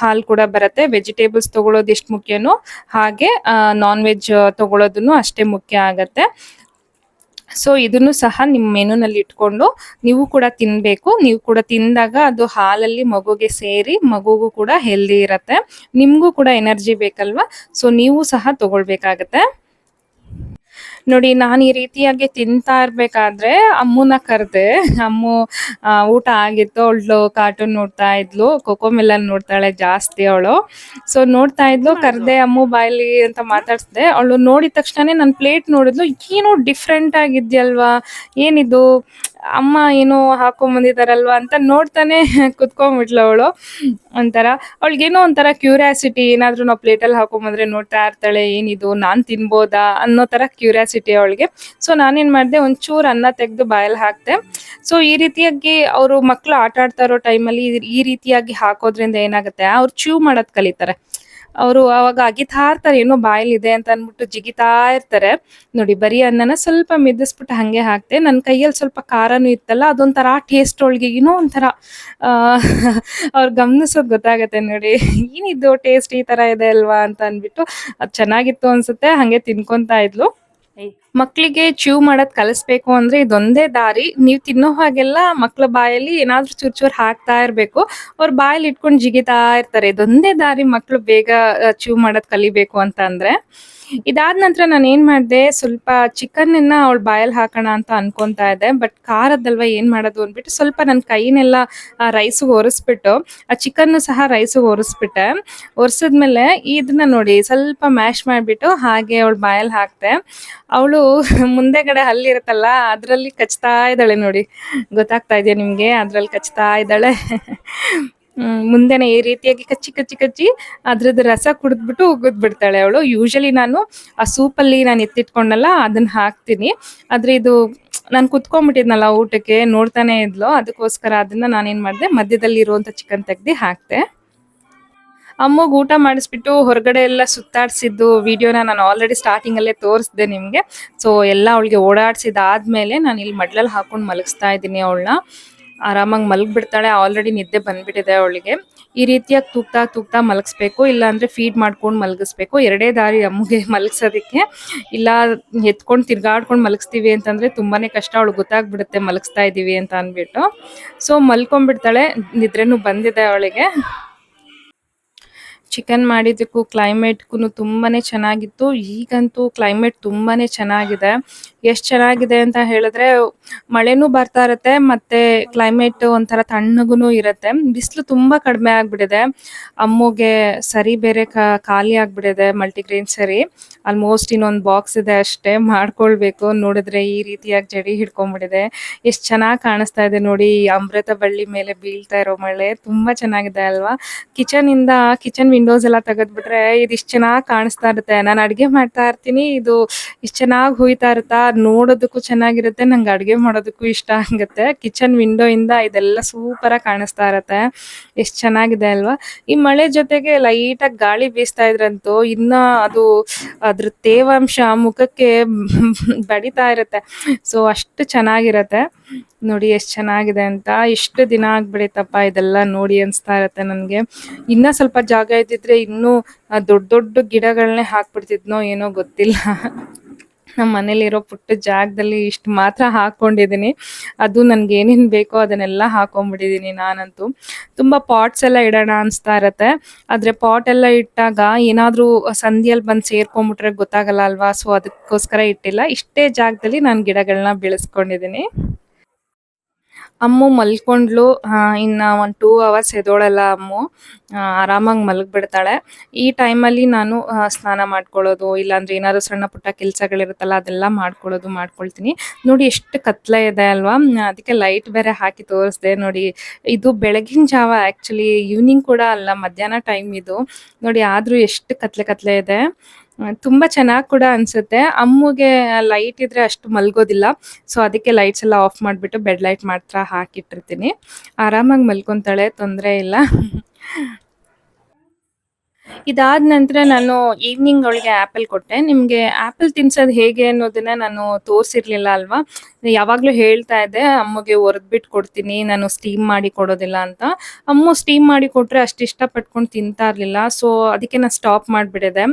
A: ಹಾಲು ಕೂಡ ಬರುತ್ತೆ. ವೆಜಿಟೇಬಲ್ಸ್ ತಗೊಳ್ಳೋದು ಎಷ್ಟು ಮುಖ್ಯನೋ ಹಾಗೆ ನಾನ್ ವೆಜ್ ತಗೊಳ್ಳೋದನ್ನು ಅಷ್ಟೇ ಮುಖ್ಯ ಆಗತ್ತೆ. ಸೊ ಇದನ್ನು ಸಹ ನಿಮ್ಮ ಮೆನುನಲ್ಲಿ ಇಟ್ಕೊಂಡು ನೀವು ಕೂಡ ತಿನ್ನಬೇಕು ನೀವು ಕೂಡ ತಿಂದಾಗ ಅದು ಹಾಲಲ್ಲಿ ಮಗುಗೆ ಸೇರಿ ಮಗುಗೂ ಕೂಡ ಹೆಲ್ದಿ ಇರತ್ತೆ. ನಿಮಗೂ ಕೂಡ ಎನರ್ಜಿ ಬೇಕಲ್ವಾ? ಸೊ ನೀವು ಸಹ ತಗೊಳ್ಬೇಕಾಗತ್ತೆ. ನೋಡಿ ನಾನು ಈ ರೀತಿಯಾಗಿ ತಿಂತಾ ಇರ್ಬೇಕಾದ್ರೆ ಅಮ್ಮನ ಕರೆದೆ. ಅಮ್ಮು ಊಟ ಆಗಿತ್ತು. ಅವಳು ಕಾರ್ಟೂನ್ ನೋಡ್ತಾ ಇದ್ಲು. ಕೊಕೋ ಮೆಲನ್ ನೋಡ್ತಾಳೆ ಜಾಸ್ತಿ ಅವಳು. ಸೊ ನೋಡ್ತಾ ಇದ್ಲು ಕರ್ದೆ ಅಮ್ಮು ಬಾಯ್ಲಿ ಅಂತ ಮಾತಾಡ್ಸ್ದೆ. ಅವಳು ನೋಡಿದ ತಕ್ಷಣ ನನ್ನ ಪ್ಲೇಟ್ ನೋಡಿದ್ಲು. ಏನೋ ಡಿಫ್ರೆಂಟ್ ಆಗಿದ್ಯಲ್ವಾ? ಏನಿದು? ಅಮ್ಮ ಏನೋ ಹಾಕೊಂಬಂದಿದಾರಲ್ವಾ ಅಂತ ನೋಡ್ತಾನೆ ಕುತ್ಕೊಂಡ್ಬಿಟ್ಲು ಅವಳು. ಒಂಥರ ಅವಳಿಗೇನೋ ಒಂಥರ ಕ್ಯೂರಿಯಾಸಿಟಿ ಏನಾದ್ರೂ ನಾವು ಪ್ಲೇಟಲ್ಲಿ ಹಾಕೊಂಬಂದ್ರೆ ನೋಡ್ತಾ ಇರ್ತಾಳೆ, ಏನಿದು, ನಾನ್ ತಿನ್ಬೋದಾ ಅನ್ನೋ ತರ ಕ್ಯೂರಿಯಾಸಿಟಿ ಅವಳಿಗೆ. ಸೊ ನಾನೇನ್ ಮಾಡಿದೆ, ಒಂಚೂರು ಅನ್ನ ತೆಗೆದು ಬಾಯಲ್ಲಿ ಹಾಕ್ದೆ. ಸೊ ಈ ರೀತಿಯಾಗಿ ಅವರು ಮಕ್ಕಳು ಆಟ ಆಡ್ತಾ ಇರೋ ಟೈಮಲ್ಲಿ ಈ ರೀತಿಯಾಗಿ ಹಾಕೋದ್ರಿಂದ ಏನಾಗುತ್ತೆ, ಅವ್ರು ಚೂ ಮಾಡೋದು ಕಲಿತಾರೆ. ಅವರು ಅವಾಗ ಅಗಿತಾ ಇರ್ತಾರೆ ಏನೋ ಬಾಯಲ್ಲಿದೆ ಅಂತ ಅಂದ್ಬಿಟ್ಟು ಜಿಗಿತಾ ಇರ್ತಾರೆ. ನೋಡಿ, ಬರೀ ಅನ್ನನ ಸ್ವಲ್ಪ ಮೆದಿಸ್ಬಿಟ್ಟು ಹಂಗೆ ಹಾಕ್ತೆ ನನ್ನ ಕೈಯಲ್ಲಿ ಸ್ವಲ್ಪ ಖಾರನೂ ಇತ್ತಲ್ಲ, ಅದೊಂಥರ ಟೇಸ್ಟ್ ಒಳಗೆ ಏನೋ ಒಂಥರ ಅವ್ರು ಗಮನಿಸೋದು ಗೊತ್ತಾಗತ್ತೆ ನೋಡಿ. ಏನಿದ್ದು ಟೇಸ್ಟ್ ಈ ಥರ ಇದೆ ಅಲ್ವಾ ಅಂತ ಅಂದ್ಬಿಟ್ಟು, ಅದು ಚೆನ್ನಾಗಿತ್ತು ಅನಿಸುತ್ತೆ, ಹಾಗೆ ತಿನ್ಕೊತಾ ಇದ್ಲು. ಮಕ್ಕಳಿಗೆ ಚೂ ಮಾಡೋದ್ ಕಲಿಸ್ಬೇಕು ಅಂದ್ರೆ ಇದೊಂದೇ ದಾರಿ. ನೀವು ತಿನ್ನೋ ಹಾಗೆಲ್ಲ ಮಕ್ಳ ಬಾಯಲ್ಲಿ ಏನಾದ್ರೂ ಚೂರ್ ಚೂರ್ ಹಾಕ್ತಾ ಇರ್ಬೇಕು. ಅವ್ರ ಬಾಯಲ್ಲಿ ಇಟ್ಕೊಂಡು ಜಿಗಿತಾ ಇರ್ತಾರೆ. ಇದೊಂದೇ ದಾರಿ ಮಕ್ಳು ಬೇಗ ಚೂ ಮಾಡೋದ್ ಕಲಿಬೇಕು ಅಂತ ಅಂದ್ರೆ. ಇದಾದ ನಂತರ ನಾನು ಏನ್ ಮಾಡ್ದೆ, ಸ್ವಲ್ಪ ಚಿಕನ್ ಅನ್ನ ಅವಳ ಬಾಯಲ್ಲಿ ಹಾಕೋಣ ಅಂತ ಅನ್ಕೊಂತಾ ಇದ್ದೆ ಬಟ್ ಖಾರದಲ್ವಾ ಏನ್ ಮಾಡೋದು ಅಂದ್ಬಿಟ್ಟು ಸ್ವಲ್ಪ ನನ್ನ ಕೈನೆಲ್ಲ ರೈಸ್ ಒರೆಸ್ಬಿಟ್ಟು, ಆ ಚಿಕನ್ ಸಹ ರೈಸ್ ಒರೆಸ್ಬಿಟ್ಟೆ. ಒರೆಸಿದ್ಮೇಲೆ ಇದನ್ನ ನೋಡಿ ಸ್ವಲ್ಪ ಮ್ಯಾಶ್ ಮಾಡ್ಬಿಟ್ಟು ಹಾಗೆ ಅವಳ ಬಾಯಲ್ಲಿ ಹಾಕ್ತೆ ಅವಳು ಮುಂದೆಗಡೆ ಹಲ್ಲಿರುತ್ತಲ್ಲ ಅದ್ರಲ್ಲಿ ಕಚ್ತಾ ಇದ್ದಾಳೆ ನೋಡಿ. ಗೊತ್ತಾಗ್ತಾ ಇದೆಯಾ ನಿಮ್ಗೆ? ಅದ್ರಲ್ಲಿ ಕಚ್ತಾ ಇದ್ದಾಳೆ. ಮುಂದೆನೆ ಈ ರೀತಿಯಾಗಿ ಕಚ್ಚಿ ಕಚ್ಚಿ ಕಚ್ಚಿ ಅದ್ರದ್ದು ರಸ ಕುಡಿದ್ಬಿಟ್ಟು ಬಿಡ್ತಾಳೆ ಅವಳು. ಯೂಶಲಿ ನಾನು ಆ ಸೂಪಲ್ಲಿ ನಾನು ಎತ್ತಿಟ್ಕೊಂಡಲ್ಲ ಅದನ್ನ ಹಾಕ್ತೀನಿ. ಆದ್ರೆ ಇದು ನಾನು ಕುತ್ಕೊಂಡ್ಬಿಟ್ಟಿದ್ನಲ್ಲ ಊಟಕ್ಕೆ, ನೋಡ್ತಾನೆ ಇದ್ಲು. ಅದಕ್ಕೋಸ್ಕರ ಅದನ್ನ ನಾನೇನ್ ಮಾಡಿದೆ, ಮಧ್ಯದಲ್ಲಿ ಇರುವಂತ ಚಿಕನ್ ತೆಗ್ದು ಹಾಕ್ತೆ ಅಮ್ಮಗ್ ಊಟ ಮಾಡಿಸ್ಬಿಟ್ಟು ಹೊರಗಡೆ ಎಲ್ಲ ಸುತ್ತಾಡ್ಸಿದ್ದು ವಿಡಿಯೋನ ನಾನು ಆಲ್ರೆಡಿ ಸ್ಟಾರ್ಟಿಂಗ್ ಅಲ್ಲೇ ತೋರಿಸ್ದೆ ನಿಮ್ಗೆ. ಸೊ ಎಲ್ಲ ಅವಳಿಗೆ ಓಡಾಡ್ಸಿದಾದ್ಮೇಲೆ ನಾನು ಇಲ್ಲಿ ಮಡ್ಲಲ್ಲಿ ಹಾಕೊಂಡು ಮಲಗಿಸ್ತಾ ಇದ್ದೀನಿ ಅವಳನ್ನ. ಆರಾಮಾಗಿ ಮಲಗ್ಬಿಡ್ತಾಳೆ. ಆಲ್ರೆಡಿ ನಿದ್ದೆ ಬಂದ್ಬಿಟ್ಟಿದೆ ಅವಳಿಗೆ. ಈ ರೀತಿಯಾಗಿ ತೂಗ್ತಾ ತೂಗ್ತಾ ಮಲಗಿಸ್ಬೇಕು ಇಲ್ಲ ಅಂದ್ರೆ ಫೀಡ್ ಮಾಡ್ಕೊಂಡು ಮಲಗಿಸ್ಬೇಕು. ಎರಡೇ ದಾರಿ ಅಮ್ಮಗೆ ಮಲಗಿಸೋದಕ್ಕೆ. ಇಲ್ಲ, ಎತ್ಕೊಂಡು ತಿರ್ಗಾಡ್ಕೊಂಡು ಮಲಗಿಸ್ತೀವಿ ಅಂತಂದ್ರೆ ತುಂಬಾನೇ ಕಷ್ಟ. ಅವಳು ಗೊತ್ತಾಗ್ಬಿಡುತ್ತೆ ಮಲಗಿಸ್ತಾ ಇದೀವಿ ಅಂತ ಅಂದ್ಬಿಟ್ಟು. ಸೊ ಮಲ್ಕೊಂಡ್ಬಿಡ್ತಾಳೆ. ನಿದ್ರೆನೂ ಬಂದಿದೆ ಅವಳಿಗೆ. ಚಿಕನ್ ಮಾಡಿದ್ದಕ್ಕೂ ಕ್ಲೈಮೇಟ್ಗೂ ತುಂಬಾನೇ ಚೆನ್ನಾಗಿತ್ತು. ಈಗಂತೂ ಕ್ಲೈಮೇಟ್ ತುಂಬಾನೇ ಚೆನ್ನಾಗಿದೆ. ಎಷ್ಟು ಚೆನ್ನಾಗಿದೆ ಅಂತ ಹೇಳಿದ್ರೆ, ಮಳೆನೂ ಬರ್ತಾ ಇರತ್ತೆ, ಮತ್ತೆ ಕ್ಲೈಮೇಟ್ ಒಂಥರ ತಣ್ಣಗುನು ಇರತ್ತೆ. ಬಿಸಿಲು ತುಂಬಾ ಕಡಿಮೆ ಆಗ್ಬಿಟ್ಟಿದೆ. ಅಮ್ಮುಗೆ ಸರಿ ಬೇರೆ ಖಾಲಿ ಆಗ್ಬಿಟ್ಟಿದೆ ಮಲ್ಟಿಗ್ರೇನ್ ಸರಿ. ಆಲ್ಮೋಸ್ಟ್ ಇನ್ನೊಂದು ಬಾಕ್ಸ್ ಇದೆ ಅಷ್ಟೇ, ಮಾಡ್ಕೊಳ್ಬೇಕು. ನೋಡಿದ್ರೆ ಈ ರೀತಿಯಾಗಿ ಜಡಿ ಹಿಡ್ಕೊಂಡ್ಬಿಟ್ಟಿದೆ. ಎಷ್ಟ್ ಚೆನ್ನಾಗಿ ಕಾಣಿಸ್ತಾ ಇದೆ ನೋಡಿ ಅಮೃತ ಬಳ್ಳಿ ಮೇಲೆ ಬೀಳ್ತಾ ಇರೋ ಮಳೆ. ತುಂಬಾ ಚೆನ್ನಾಗಿದೆ ಅಲ್ವಾ? ಕಿಚನ್ ಇಂದ ಕಿಚನ್ ವಿಂಡೋಸ್ ಎಲ್ಲ ತೆಗೆದ್ಬಿಟ್ರೆ ಇದು ಇಷ್ಟು ಚೆನ್ನಾಗಿ ಕಾಣಿಸ್ತಾ ಇರುತ್ತೆ. ನಾನು ಅಡ್ಗೆ ಮಾಡ್ತಾ ಇರ್ತೀನಿ, ಇದು ಇಷ್ಟು ಚೆನ್ನಾಗಿ ಹುಯ್ತಾ ಇರುತ್ತಾ ನೋಡೋದಕ್ಕೂ ಚೆನ್ನಾಗಿರುತ್ತೆ, ನಂಗೆ ಅಡುಗೆ ಮಾಡೋದಕ್ಕೂ ಇಷ್ಟ ಆಗುತ್ತೆ. ಕಿಚನ್ ವಿಂಡೋ ಇಂದ ಇದೆಲ್ಲ ಸೂಪರ್ ಆಗಿ ಕಾಣಿಸ್ತಾ ಇರತ್ತೆ. ಎಷ್ಟು ಚೆನ್ನಾಗಿದೆ ಅಲ್ವಾ? ಈ ಮಳೆ ಜೊತೆಗೆ ಲೈಟ್ ಆಗಿ ಗಾಳಿ ಬೀಸ್ತಾ ಇದ್ರಂತೂ ಇನ್ನ ಅದು ಅದ್ರ ತೇವಾಂಶ ಮುಖಕ್ಕೆ ಬಡಿತಾ ಇರತ್ತೆ. ಸೊ ಅಷ್ಟು ಚೆನ್ನಾಗಿರತ್ತೆ. ನೋಡಿ ಎಷ್ಟು ಚೆನ್ನಾಗಿದೆ ಅಂತ. ಎಷ್ಟು ದಿನ ಆಗ್ಬಿಡೈತಪ್ಪ ಇದೆಲ್ಲ ನೋಡಿ ಅನ್ಸ್ತಾ ಇರತ್ತೆ ನನಗೆ. ಇನ್ನ ಸ್ವಲ್ಪ ಜಾಗ ಇದ್ದಿದ್ರೆ ಇನ್ನೂ ದೊಡ್ಡ ದೊಡ್ಡ ಗಿಡಗಳನ್ನೇ ಹಾಕ್ಬಿಡ್ತಿದ್ನೋ ಏನೋ ಗೊತ್ತಿಲ್ಲ. ನಮ್ಮ ಮನೇಲಿರೋ ಪುಟ್ಟ ಜಾಗದಲ್ಲಿ ಇಷ್ಟು ಮಾತ್ರ ಹಾಕೊಂಡಿದ್ದೀನಿ ಅದು ನನ್ಗೆ ಏನೇನು ಬೇಕೋ ಅದನ್ನೆಲ್ಲ ಹಾಕೊಂಡ್ಬಿಟ್ಟಿದ್ದೀನಿ ನಾನಂತೂ. ತುಂಬ ಪಾಟ್ಸ್ ಎಲ್ಲ ಇಡೋಣ ಅನಿಸ್ತಾ ಇರತ್ತೆ. ಆದರೆ ಪಾಟ್ ಎಲ್ಲ ಇಟ್ಟಾಗ ಏನಾದರೂ ಸಂಧಿಯಲ್ಲಿ ಬಂದು ಸೇರ್ಕೊಂಡ್ಬಿಟ್ರೆ ಗೊತ್ತಾಗಲ್ಲ ಅಲ್ವಾ? ಸೊ ಅದಕ್ಕೋಸ್ಕರ ಇಟ್ಟಿಲ್ಲ. ಇಷ್ಟೇ ಜಾಗದಲ್ಲಿ ನಾನು ಗಿಡಗಳನ್ನ ಬೆಳೆಸ್ಕೊಂಡಿದ್ದೀನಿ ಅಮ್ಮು ಮಲ್ಕೊಂಡ್ಲು ಇನ್ನ ಒಂದು ಟೂ ಅವರ್ಸ್ ಎದೋಳಲ್ಲ ಅಮ್ಮು. ಆರಾಮಾಗಿ ಮಲಗ್ಬಿಡ್ತಾಳೆ. ಈ ಟೈಮಲ್ಲಿ ನಾನು ಸ್ನಾನ ಮಾಡ್ಕೊಳ್ಳೋದು, ಇಲ್ಲಾಂದ್ರೆ ಏನಾದ್ರು ಸಣ್ಣ ಪುಟ್ಟ ಕೆಲಸಗಳಿರುತ್ತಲ್ಲ, ಅದೆಲ್ಲ ಮಾಡ್ಕೊಳ್ಳೋದು, ಮಾಡ್ಕೊಳ್ತೀನಿ. ನೋಡಿ ಎಷ್ಟು ಕತ್ಲೆ ಇದೆ ಅಲ್ವಾ? ಅದಕ್ಕೆ ಲೈಟ್ ಬೇರೆ ಹಾಕಿ ತೋರಿಸ್ದೆ ನೋಡಿ. ಇದು ಬೆಳಗಿನ ಜಾವ ಆ್ಯಕ್ಚುಲಿ ಈವ್ನಿಂಗ್ ಕೂಡ ಅಲ್ಲ, ಮಧ್ಯಾಹ್ನ ಟೈಮ್ ಇದು. ನೋಡಿ ಆದರೂ ಎಷ್ಟು ಕತ್ಲೆ ಕತ್ಲೆ ಇದೆ. ತುಂಬಾ ಚೆನ್ನಾಗಿ ಕೂಡ ಅನ್ಸುತ್ತೆ. ಅಮ್ಮಗೆ ಲೈಟ್ ಇದ್ರೆ ಅಷ್ಟು ಮಲ್ಗೋದಿಲ್ಲ. ಸೊ ಅದಕ್ಕೆ ಲೈಟ್ಸ್ ಎಲ್ಲ ಆಫ್ ಮಾಡಿಬಿಟ್ಟು ಬೆಡ್ ಲೈಟ್ ಮಾತ್ರ ಹಾಕಿಟ್ಟಿರ್ತೀನಿ. ಆರಾಮಾಗಿ ಮಲ್ಕೊಂತಾಳೆ, ತೊಂದರೆ ಇಲ್ಲ. ಇದಾದ ನಂತರ ನಾನು ಈವ್ನಿಂಗ್ ಅವಳಿಗೆ ಆ್ಯಪಲ್ ಕೊಟ್ಟೆ. ನಿಮಗೆ ಆ್ಯಪಲ್ ತಿನ್ಸೋದು ಹೇಗೆ ಅನ್ನೋದನ್ನ ನಾನು ತೋರಿಸಿರ್ಲಿಲ್ಲ ಅಲ್ವಾ? ಯಾವಾಗಲೂ ಹೇಳ್ತಾ ಇದ್ದೆ, ಅಮ್ಮಗೆ ಒರೆದ್ಬಿಟ್ಟು ಕೊಡ್ತೀನಿ, ನಾನು ಸ್ಟೀಮ್ ಮಾಡಿ ಕೊಡೋದಿಲ್ಲ ಅಂತ. ಅಮ್ಮ ಸ್ಟೀಮ್ ಮಾಡಿ ಕೊಟ್ರೆ ಅಷ್ಟು ಇಷ್ಟಪಟ್ಕೊಂಡು ತಿಂತಾ ಇರಲಿಲ್ಲ. ಸೊ ಅದಕ್ಕೆ ನಾನು ಸ್ಟಾಪ್ ಮಾಡಿಬಿಡಿದೆ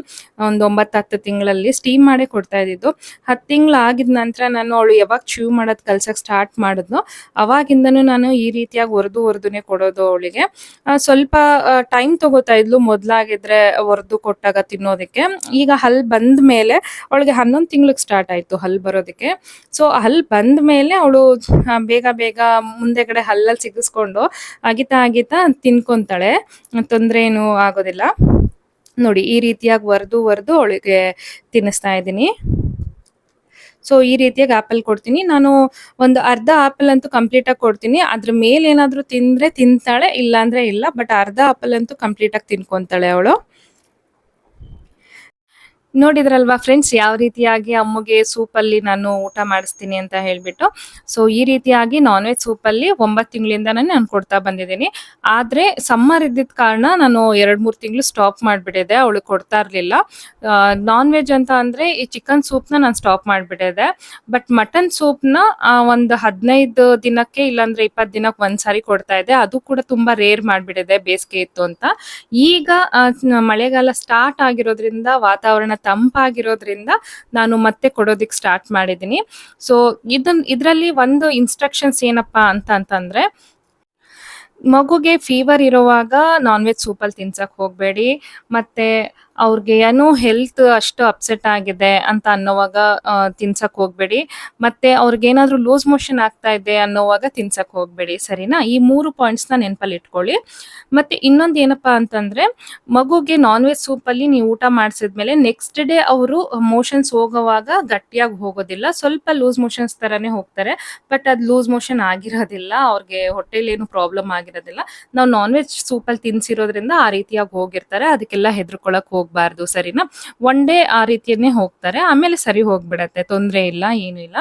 A: ಒಂದು ಒಂಬತ್ತು ಹತ್ತು ತಿಂಗಳಲ್ಲಿ ಸ್ಟೀಮ್ ಮಾಡೇ ಕೊಡ್ತಾ ಇದ್ದಿದ್ದು. ಹತ್ತು ತಿಂಗಳು ಆಗಿದ ನಂತರ ನಾನು ಅವಳು ಯಾವಾಗ ಚೂ ಮಾಡೋದು ಕಲ್ಸಕ್ಕೆ ಸ್ಟಾರ್ಟ್ ಮಾಡಿದ್ನು, ಅವಾಗಿಂದನೂ ನಾನು ಈ ರೀತಿಯಾಗಿ ಒರೆದು ಒರೆದುನೇ ಕೊಡೋದು ಅವಳಿಗೆ. ಸ್ವಲ್ಪ ಟೈಮ್ ತಗೋತಾ ಇದ್ಲು ಮೊದಲಾಗಿದ್ರೆ ಒರೆದು ಕೊಟ್ಟಾಗ ತಿನ್ನೋದಕ್ಕೆ. ಈಗ ಹಲ್ ಬಂದ ಮೇಲೆ ಅವಳಿಗೆ ಹನ್ನೊಂದು ತಿಂಗ್ಳಿಗೆ ಸ್ಟಾರ್ಟ್ ಆಯ್ತು ಹಲ್ ಬರೋದಕ್ಕೆ. ಸೊ ಹಲ್ ಬಂದ ಮೇಲೆ ಅವಳು ಬೇಗ ಬೇಗ ಮುಂದೆಗಡೆ ಹಲ್ಲಲ್ಲಿ ಸಿಗಿಸ್ಕೊಂಡು ಅಗಿತಾ ಅಗಿತಾ ತಿನ್ಕೊಂತಾಳೆ. ತೊಂದರೆ ಏನು ಆಗೋದಿಲ್ಲ. ನೋಡಿ, ಈ ರೀತಿಯಾಗಿ ಒರೆದು ಒರೆದು ಅವಳಿಗೆ ತಿನ್ನಿಸ್ತಾ ಇದ್ದೀನಿ. ಸೊ ಈ ರೀತಿಯಾಗಿ ಆಪಲ್ ಕೊಡ್ತೀನಿ. ನಾನು ಒಂದು ಅರ್ಧ ಆಪಲ್ ಅಂತೂ ಕಂಪ್ಲೀಟ್ ಆಗಿ ಕೊಡ್ತೀನಿ. ಅದ್ರ ಮೇಲೆ ಏನಾದರೂ ತಿಂದ್ರೆ ತಿಂತಾಳೆ ಇಲ್ಲ ಅಂದ್ರೆ ಇಲ್ಲ. ಬಟ್ ಅರ್ಧ ಆಪಲ್ ಅಂತೂ ಕಂಪ್ಲೀಟ್ ಆಗಿ ತಿನ್ಕೊಂತಾಳೆ ಅವಳು. ನೋಡಿದ್ರಲ್ವಾ ಫ್ರೆಂಡ್ಸ್ ಯಾವ ರೀತಿಯಾಗಿ ಅಮ್ಮಗೆ ಸೂಪಲ್ಲಿ ನಾನು ಊಟ ಮಾಡಿಸ್ತೀನಿ ಅಂತ ಹೇಳ್ಬಿಟ್ಟು? ಸೊ ಈ ರೀತಿಯಾಗಿ ನಾನ್ ವೆಜ್ ಸೂಪಲ್ಲಿ ಒಂಬತ್ತು ತಿಂಗಳಿಂದನೇ ನಾನು ಕೊಡ್ತಾ ಬಂದಿದ್ದೀನಿ. ಆದರೆ ಸಮ್ಮರ್ ಇದ್ದಿದ್ದ ಕಾರಣ ನಾನು ಎರಡು ಮೂರು ತಿಂಗಳು ಸ್ಟಾಪ್ ಮಾಡ್ಬಿಟ್ಟಿದೆ ಅವಳು ಕೊಡ್ತಾ ಇರಲಿಲ್ಲ. ನಾನ್ ವೆಜ್ ಅಂತ ಅಂದರೆ ಈ ಚಿಕನ್ ಸೂಪ್ನ ನಾನು ಸ್ಟಾಪ್ ಮಾಡಿಬಿಟ್ಟಿದ್ದೆ. ಬಟ್ ಮಟನ್ ಸೂಪ್ನ ಒಂದು ಹದಿನೈದು ದಿನಕ್ಕೆ ಇಲ್ಲಾಂದ್ರೆ ಇಪ್ಪತ್ತು ದಿನಕ್ಕೆ ಒಂದ್ಸಾರಿ ಕೊಡ್ತಾ ಇದೆ ಅದು ಕೂಡ ತುಂಬಾ ರೇರ್ ಮಾಡಿಬಿಟ್ಟಿದೆ, ಬೇಸಿಗೆ ಇತ್ತು ಅಂತ. ಈಗ ಮಳೆಗಾಲ ಸ್ಟಾರ್ಟ್ ಆಗಿರೋದ್ರಿಂದ ವಾತಾವರಣ ತಂಪಾಗಿರೋದ್ರಿಂದ ನಾನು ಮತ್ತೆ ಕೊಡೋದಿಕ್ ಸ್ಟಾರ್ಟ್ ಮಾಡಿದ್ದೀನಿ ಸೊ ಇದನ್, ಇದರಲ್ಲಿ ಒಂದು ಇನ್ಸ್ಟ್ರಕ್ಷನ್ಸ್ ಏನಪ್ಪಾ ಅಂತ ಅಂತಂದ್ರೆ, ಮಗುಗೆ ಫೀವರ್ ಇರುವಾಗ ನಾನ್ ವೆಜ್ ಸೂಪಲ್ಲಿ ತಿನ್ಸಕ್ ಹೋಗಬೇಡಿ. ಮತ್ತೆ ಅವ್ರಿಗೆ ಏನೋ ಹೆಲ್ತ್ ಅಷ್ಟು ಅಪ್ಸೆಟ್ ಆಗಿದೆ ಅಂತ ಅನ್ನೋವಾಗ ತಿನ್ಸಕ್ ಹೋಗ್ಬೇಡಿ. ಮತ್ತೆ ಅವ್ರಿಗೆ ಏನಾದ್ರು ಲೂಸ್ ಮೋಷನ್ ಆಗ್ತಾ ಇದೆ ಅನ್ನೋವಾಗ ತಿನ್ಸಕ್ ಹೋಗ್ಬೇಡಿ, ಸರಿನಾ? ಈ ಮೂರು ಪಾಯಿಂಟ್ಸ್ನ ನೆನಪಲ್ಲಿ ಇಟ್ಕೊಳ್ಳಿ. ಮತ್ತೆ ಇನ್ನೊಂದು ಏನಪ್ಪಾ ಅಂತಂದ್ರೆ, ಮಗುಗೆ ನಾನ್ ವೆಜ್ ಅಲ್ಲಿ ನೀವು ಊಟ ಮಾಡಿಸಿದ್ಮೇಲೆ ನೆಕ್ಸ್ಟ್ ಡೇ ಅವರು ಮೋಷನ್ಸ್ ಹೋಗುವಾಗ ಗಟ್ಟಿಯಾಗಿ ಹೋಗೋದಿಲ್ಲ. ಸ್ವಲ್ಪ ಲೂಸ್ ಮೋಷನ್ಸ್ ತರಾನೇ ಹೋಗ್ತಾರೆ ಬಟ್ ಅದು ಲೂಸ್ ಮೋಷನ್ ಆಗಿರೋದಿಲ್ಲ. ಅವ್ರಿಗೆ ಹೊಟ್ಟೆಲಿ ಏನು ಪ್ರಾಬ್ಲಮ್ ಆಗಿರೋದಿಲ್ಲ. ನಾವು ನಾನ್ ವೆಜ್ ಅಲ್ಲಿ ತಿನ್ಸಿರೋದ್ರಿಂದ ಆ ರೀತಿಯಾಗಿ ಹೋಗಿರ್ತಾರೆ. ಅದಕ್ಕೆಲ್ಲ ಹೆದರ್ಕೊಳಕ್ ಹೋಗ್ಬಾರ್ದು ಸರಿನಾ? ಒನ್ ಡೇ ಆ ರೀತಿಯನ್ನೇ ಹೋಗ್ತಾರೆ. ಆಮೇಲೆ ಸರಿ ಹೋಗ್ಬಿಡತ್ತೆ. ತೊಂದರೆ ಇಲ್ಲ ಏನು ಇಲ್ಲ.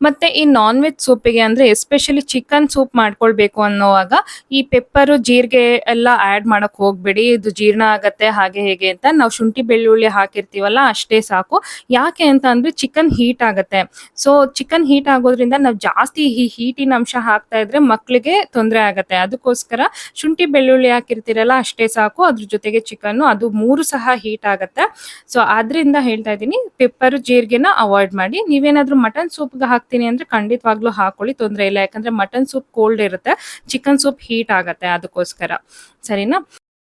A: ಮತ್ತೆ ಈ ನಾನ್ ವೆಜ್ ಸೂಪಿಗೆ ಅಂದ್ರೆ ಎಸ್ಪೆಷಲಿ ಚಿಕನ್ ಸೂಪ್ ಮಾಡ್ಕೊಳ್ಬೇಕು ಅನ್ನೋವಾಗ ಈ ಪೆಪ್ಪರು ಜೀರಿಗೆ ಎಲ್ಲ ಆಡ್ ಮಾಡಕ್ ಹೋಗ್ಬೇಡಿ. ಇದು ಜೀರ್ಣ ಆಗತ್ತೆ, ಹಾಗೆ ಹೇಗೆ ಅಂತ ನಾವು ಶುಂಠಿ, ಬೆಳ್ಳುಳ್ಳಿ ಹಾಕಿರ್ತೀವಲ್ಲ ಅಷ್ಟೇ ಸಾಕು. ಯಾಕೆ ಅಂತ ಅಂದ್ರೆ ಚಿಕನ್ ಹೀಟ್ ಆಗತ್ತೆ. ಸೊ ಚಿಕನ್ ಹೀಟ್ ಆಗೋದ್ರಿಂದ ನಾವು ಜಾಸ್ತಿ ಈ ಹೀಟಿನ ಅಂಶ ಹಾಕ್ತಾ ಇದ್ರೆ ಮಕ್ಕಳಿಗೆ ತೊಂದರೆ ಆಗತ್ತೆ. ಅದಕ್ಕೋಸ್ಕರ ಶುಂಠಿ, ಬೆಳ್ಳುಳ್ಳಿ ಹಾಕಿರ್ತೀರಲ್ಲ ಅಷ್ಟೇ ಸಾಕು. ಅದ್ರ ಜೊತೆಗೆ ಚಿಕನ್ ಅದು ಮೂರು ಸಹ ಹೀಟ್ ಆಗತ್ತೆ. ಸೊ ಆದ್ರಿಂದ ಹೇಳ್ತಾ ಇದ್ದೀನಿ ಪೆಪ್ಪರ್ ಜೀರಿಗೆನ ಅವಾಯ್ಡ್ ಮಾಡಿ. ನೀವೇನಾದ್ರೂ ಮಟನ್ ಸೂಪ್ಗೆ ಹಾಕ್ತೀನಿ ಅಂದ್ರೆ ಖಂಡಿತವಾಗ್ಲೂ ಹಾಕೊಳ್ಳಿ, ತೊಂದರೆ ಇಲ್ಲ. ಯಾಕಂದ್ರೆ ಮಟನ್ ಸೂಪ್ ಕೋಲ್ಡ್ ಇರುತ್ತೆ ಚಿಕನ್ ಸೂಪ್ ಹೀಟ್ ಆಗುತ್ತೆ ಅದಕ್ಕೋಸ್ಕರ. ಸರಿನಾ?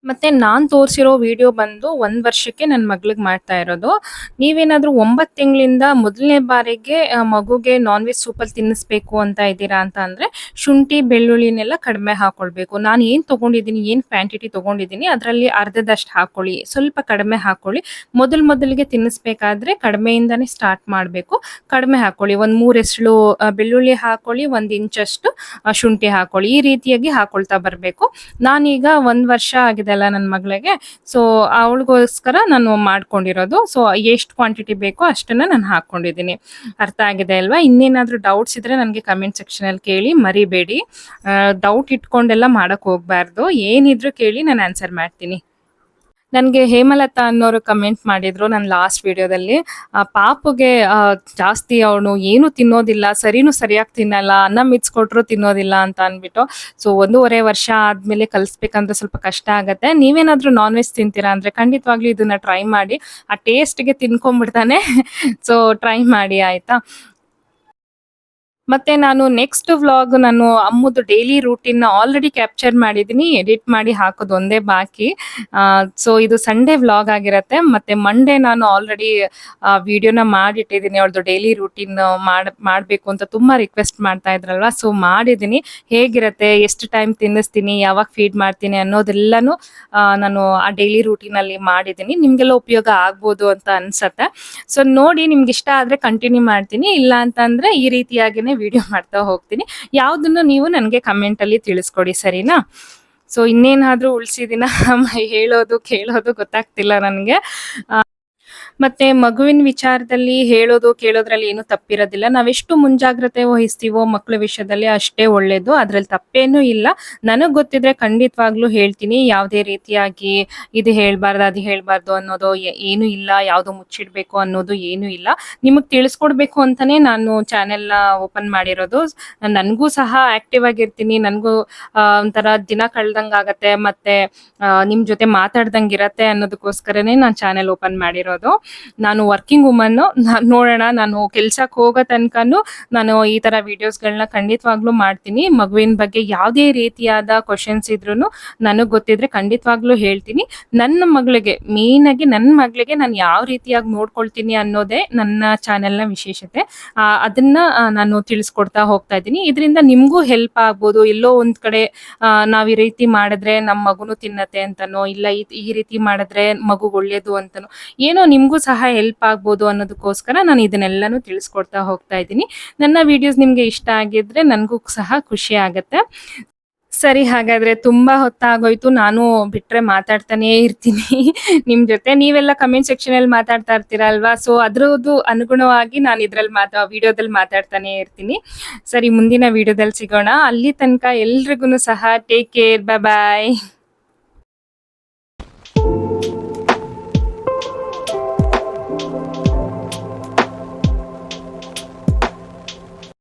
A: ಮತ್ತೆ ನಾನ್ ತೋರಿಸಿರೋ ವಿಡಿಯೋ ಬಂದು ಒಂದ್ ವರ್ಷಕ್ಕೆ ನನ್ನ ಮಗಳಿಗೆ ಮಾಡ್ತಾ ಇರೋದು. ನೀವೇನಾದ್ರೂ ಒಂಬತ್ ತಿಂಗಳಿಂದ ಮೊದಲನೇ ಬಾರಿಗೆ ಮಗುಗೆ ನಾನ್ ವೆಜ್ ಸೂಪಲ್ಲಿ ತಿನ್ನಿಸ್ಬೇಕು ಅಂತ ಇದ್ದೀರಾ ಅಂತ ಅಂದ್ರೆ ಶುಂಠಿ, ಬೆಳ್ಳುಳ್ಳಿನೆಲ್ಲ ಕಡಿಮೆ ಹಾಕೊಳ್ಬೇಕು. ನಾನು ಏನ್ ತಗೊಂಡಿದ್ದೀನಿ, ಏನ್ ಕ್ವಾಂಟಿಟಿ ತಗೊಂಡಿದ್ದೀನಿ, ಅದರಲ್ಲಿ ಅರ್ಧದಷ್ಟು ಹಾಕೊಳ್ಳಿ. ಸ್ವಲ್ಪ ಕಡಿಮೆ ಹಾಕೊಳ್ಳಿ. ಮೊದಲ್ ಮೊದಲಿಗೆ ತಿನ್ನಿಸ್ಬೇಕಾದ್ರೆ ಕಡಿಮೆಯಿಂದಾನೇ ಸ್ಟಾರ್ಟ್ ಮಾಡಬೇಕು. ಕಡಿಮೆ ಹಾಕೊಳ್ಳಿ. ಒಂದ್ ಮೂರ್ ಬೆಳ್ಳುಳ್ಳಿ ಹಾಕೊಳ್ಳಿ, ಒಂದ್ ಇಂಚಷ್ಟು ಶುಂಠಿ ಹಾಕೊಳ್ಳಿ. ಈ ರೀತಿಯಾಗಿ ಹಾಕೊಳ್ತಾ ಬರಬೇಕು. ನಾನೀಗ ಒಂದ್ ವರ್ಷ ನನ್ನ ಮಗಳಿಗೆ. ಸೊ ಅವಳಿಗೋಸ್ಕರ ನಾನು ಮಾಡ್ಕೊಂಡಿರೋದು. ಸೊ ಎಷ್ಟು ಕ್ವಾಂಟಿಟಿ ಬೇಕೋ ಅಷ್ಟನ್ನ ನಾನು ಹಾಕ್ಕೊಂಡಿದ್ದೀನಿ ಅರ್ಥ ಆಗಿದೆ ಅಲ್ವಾ? ಇನ್ನೇನಾದರೂ ಡೌಟ್ಸ್ ಇದ್ರೆ ನನಗೆ ಕಮೆಂಟ್ ಸೆಕ್ಷನಲ್ಲಿ ಕೇಳಿ, ಮರಿಬೇಡಿ. ಡೌಟ್ ಇಟ್ಕೊಂಡೆಲ್ಲ ಮಾಡೋಕ್ಕೆ ಹೋಗ್ಬಾರ್ದು. ಏನಿದ್ರು ಕೇಳಿ ನಾನು ಆನ್ಸರ್ ಮಾಡ್ತೀನಿ. ನನಗೆ ಹೇಮಲತಾ ಅನ್ನೋರು ಕಮೆಂಟ್ ಮಾಡಿದ್ರು ನನ್ನ ಲಾಸ್ಟ್ ವಿಡಿಯೋದಲ್ಲಿ ಆ ಪಾಪುಗೆ ಜಾಸ್ತಿ ಅವನು ಏನು ತಿನ್ನೋದಿಲ್ಲ, ಸರಿನೂ ಸರಿಯಾಗಿ ತಿನ್ನಲ್ಲ, ಅನ್ನ ಮಿಚ್ಕೊಟ್ರು ತಿನ್ನೋದಿಲ್ಲ ಅಂತ ಅಂದ್ಬಿಟ್ಟು. ಸೊ ಒಂದೂವರೆ ವರ್ಷ ಆದ್ಮೇಲೆ ಕಲಿಸ್ಬೇಕಂದ್ರೆ ಸ್ವಲ್ಪ ಕಷ್ಟ ಆಗತ್ತೆ. ನೀವೇನಾದ್ರೂ ನಾನ್ ವೆಜ್ ತಿಂತೀರಾ ಅಂದ್ರೆ ಖಂಡಿತವಾಗ್ಲೂ ಇದನ್ನ ಟ್ರೈ ಮಾಡಿ. ಆ ಟೇಸ್ಟ್ಗೆ ತಿನ್ಕೊಂಡ್ಬಿಡ್ತಾನೆ. ಸೊ ಟ್ರೈ ಮಾಡಿ, ಆಯ್ತಾ? ಮತ್ತೆ ನಾನು ನೆಕ್ಸ್ಟ್ ವ್ಲಾಗ್ ನಾನು ಅಮ್ಮದು ಡೈಲಿ ರೂಟೀನ್ ಆಲ್ರೆಡಿ ಕ್ಯಾಪ್ಚರ್ ಮಾಡಿದೀನಿ ಎಡಿಟ್ ಮಾಡಿ ಹಾಕೋದು ಒಂದೇ ಬಾಕಿ. ಸೊ ಇದು ಸಂಡೇ ವ್ಲಾಗ್ ಆಗಿರತ್ತೆ. ಮತ್ತೆ ಮಂಡೇ ನಾನು ಆಲ್ರೆಡಿ ವಿಡಿಯೋನ ಮಾಡಿಟ್ಟಿದ್ದೀನಿ ಅವ್ರದ್ದು ಡೈಲಿ ರೂಟೀನ್ ಮಾಡ್, ಮಾಡಬೇಕು ಅಂತ ತುಂಬಾ ರಿಕ್ವೆಸ್ಟ್ ಮಾಡ್ತಾ ಇದ್ರಲ್ವಾ? ಸೊ ಮಾಡಿದ್ದೀನಿ ಹೇಗಿರತ್ತೆ? ಎಷ್ಟು ಟೈಮ್ ತಿನ್ನಿಸ್ತೀನಿ? ಯಾವಾಗ ಫೀಡ್ ಮಾಡ್ತೀನಿ ಅನ್ನೋದೆಲ್ಲಾನು ನಾನು ಆ ಡೈಲಿ ರೂಟೀನಲ್ಲಿ ಮಾಡಿದ್ದೀನಿ ನಿಮಗೆಲ್ಲ ಉಪಯೋಗ ಆಗ್ಬೋದು ಅಂತ ಅನ್ಸತ್ತೆ. ಸೊ ನೋಡಿ ನಿಮ್ಗೆ ಇಷ್ಟ ಆದ್ರೆ ಕಂಟಿನ್ಯೂ ಮಾಡ್ತೀನಿ. ಇಲ್ಲ ಅಂತಂದ್ರೆ ಈ ರೀತಿಯಾಗಿನೇ ವಿಡಿಯೋ ಮಾಡ್ತಾ ಹೋಗ್ತೀನಿ. ಯಾವುದನ್ನು ನೀವು ನನಗೆ ಕಮೆಂಟ್ ಅಲ್ಲಿ ತಿಳಿಸ್ಕೊಡಿ, ಸರಿನಾ? ಸೊ ಇನ್ನೇನಾದ್ರೂ ಉಳಿಸಿದಿನ ಹೇಳೋದು, ಕೇಳೋದು ಗೊತ್ತಾಗ್ತಿಲ್ಲ ನನಗೆ. ಮತ್ತೆ ಮಗುವಿನ ವಿಚಾರದಲ್ಲಿ ಹೇಳೋದು, ಕೇಳೋದ್ರಲ್ಲಿ ಏನು ತಪ್ಪಿರೋದಿಲ್ಲ. ನಾವೆಷ್ಟು ಮುಂಜಾಗ್ರತೆ ವಹಿಸ್ತೀವೋ ಮಕ್ಕಳ ವಿಷಯದಲ್ಲಿ ಅಷ್ಟೇ ಒಳ್ಳೇದು. ಅದ್ರಲ್ಲಿ ತಪ್ಪೇನೂ ಇಲ್ಲ. ನನಗ್ ಗೊತ್ತಿದ್ರೆ ಖಂಡಿತವಾಗ್ಲೂ ಹೇಳ್ತೀನಿ. ಯಾವುದೇ ರೀತಿಯಾಗಿ ಇದು ಹೇಳ್ಬಾರ್ದು, ಅದು ಹೇಳ್ಬಾರ್ದು ಅನ್ನೋದು ಏನು ಇಲ್ಲ. ಯಾವ್ದು ಮುಚ್ಚಿಡ್ಬೇಕು ಅನ್ನೋದು ಏನು ಇಲ್ಲ. ನಿಮಗೆ ತಿಳಿಸ್ಕೊಡ್ಬೇಕು ಅಂತಾನೆ ನಾನು ಚಾನೆಲ್ ಓಪನ್ ಮಾಡಿರೋದು. ನನಗೂ ಸಹ ಆಕ್ಟಿವ್ ಆಗಿರ್ತೀನಿ. ನನಗೂ ಒಂಥರ ದಿನ ಕಳ್ದಂಗ್ ಆಗತ್ತೆ. ಮತ್ತೆ ನಿಮ್ ಜೊತೆ ಮಾತಾಡ್ದಂಗಿರತ್ತೆ ಅನ್ನೋದಕ್ಕೋಸ್ಕರನೇ ನಾನು ಚಾನೆಲ್ ಓಪನ್ ಮಾಡಿರೋದು. ನಾನು ವರ್ಕಿಂಗ್ ವುಮನ್ ನೋಡೋಣ, ನಾನು ಕೆಲ್ಸಕ್ಕೆ ಹೋಗೋ ತನಕನೂ ನಾನು ಈ ತರ ವಿಡಿಯೋಸ್ಗಳನ್ನ ಖಂಡಿತವಾಗ್ಲೂ ಮಾಡ್ತೀನಿ. ಮಗುವಿನ ಬಗ್ಗೆ ಯಾವುದೇ ರೀತಿಯಾದ ಕ್ವಶನ್ಸ್ ಇದ್ರೂ ನನಗೆ ಗೊತ್ತಿದ್ರೆ ಖಂಡಿತವಾಗ್ಲೂ ಹೇಳ್ತೀನಿ. ನನ್ನ ಮಗಳಿಗೆ ಮೇನ್ ಆಗಿ ನನ್ನ ಮಗಳಿಗೆ ನಾನು ಯಾವ ರೀತಿಯಾಗಿ ನೋಡ್ಕೊಳ್ತೀನಿ ಅನ್ನೋದೇ ನನ್ನ ಚಾನೆಲ್ನ ವಿಶೇಷತೆ. ಅದನ್ನ ನಾನು ತಿಳಿಸ್ಕೊಡ್ತಾ ಹೋಗ್ತಾ ಇದ್ದೀನಿ. ಇದರಿಂದ ನಿಮಗೂ ಹೆಲ್ಪ್ ಆಗ್ಬೋದು. ಎಲ್ಲೋ ಒಂದು ಕಡೆ ನಾವು ಈ ರೀತಿ ಮಾಡಿದ್ರೆ ನಮ್ಮ ಮಗುನು ತಿನ್ನತ್ತೆ ಅಂತನೋ, ಇಲ್ಲ ಈ- ರೀತಿ ಮಾಡಿದ್ರೆ ಮಗು ಒಳ್ಳೇದು ಅಂತನೋ, ಏನೋ ನಿಮ್ಗೂ ನಿಮಗೂ ಸಹ ಹೆಲ್ಪ್ ಆಗ್ಬೋದು ಅನ್ನೋದಕ್ಕೋಸ್ಕರ ನಾನು ಇದನ್ನೆಲ್ಲನೂ ತಿಳಿಸ್ಕೊಡ್ತಾ ಹೋಗ್ತಾ ಇದ್ದೀನಿ. ನನ್ನ ವಿಡಿಯೋಸ್ ನಿಮಗೆ ಇಷ್ಟ ಆಗಿದ್ರೆ ನನಗೂ ಸಹ ಖುಷಿ ಆಗುತ್ತೆ. ಸರಿ, ಹಾಗಾದ್ರೆ ತುಂಬಾ ಹೊತ್ತಾಗೋಯ್ತು. ನಾನು ಬಿಟ್ರೆ ಮಾತಾಡ್ತಾನೆ ಇರ್ತೀನಿ. ನಿಮ್ ಜೊತೆ ನೀವೆಲ್ಲ ಕಮೆಂಟ್ ಸೆಕ್ಷನ್ ಅಲ್ಲಿ ಮಾತಾಡ್ತಾ ಇರ್ತೀರಲ್ವಾ ಸೊ ಅದ್ರದ್ದು ಅನುಗುಣವಾಗಿ ನಾನು ಇದ್ರಲ್ಲಿ ಮಾತಾ ವಿಡಿಯೋದಲ್ಲಿ ಮಾತಾಡ್ತಾನೆ ಇರ್ತೀನಿ. ಸರಿ, ಮುಂದಿನ ವಿಡಿಯೋದಲ್ಲಿ ಸಿಗೋಣ. ಅಲ್ಲಿ ತನಕ ಎಲ್ರಿಗೂ ಸಹ ಟೇಕ್ ಕೇರ್ ಬಾಯ್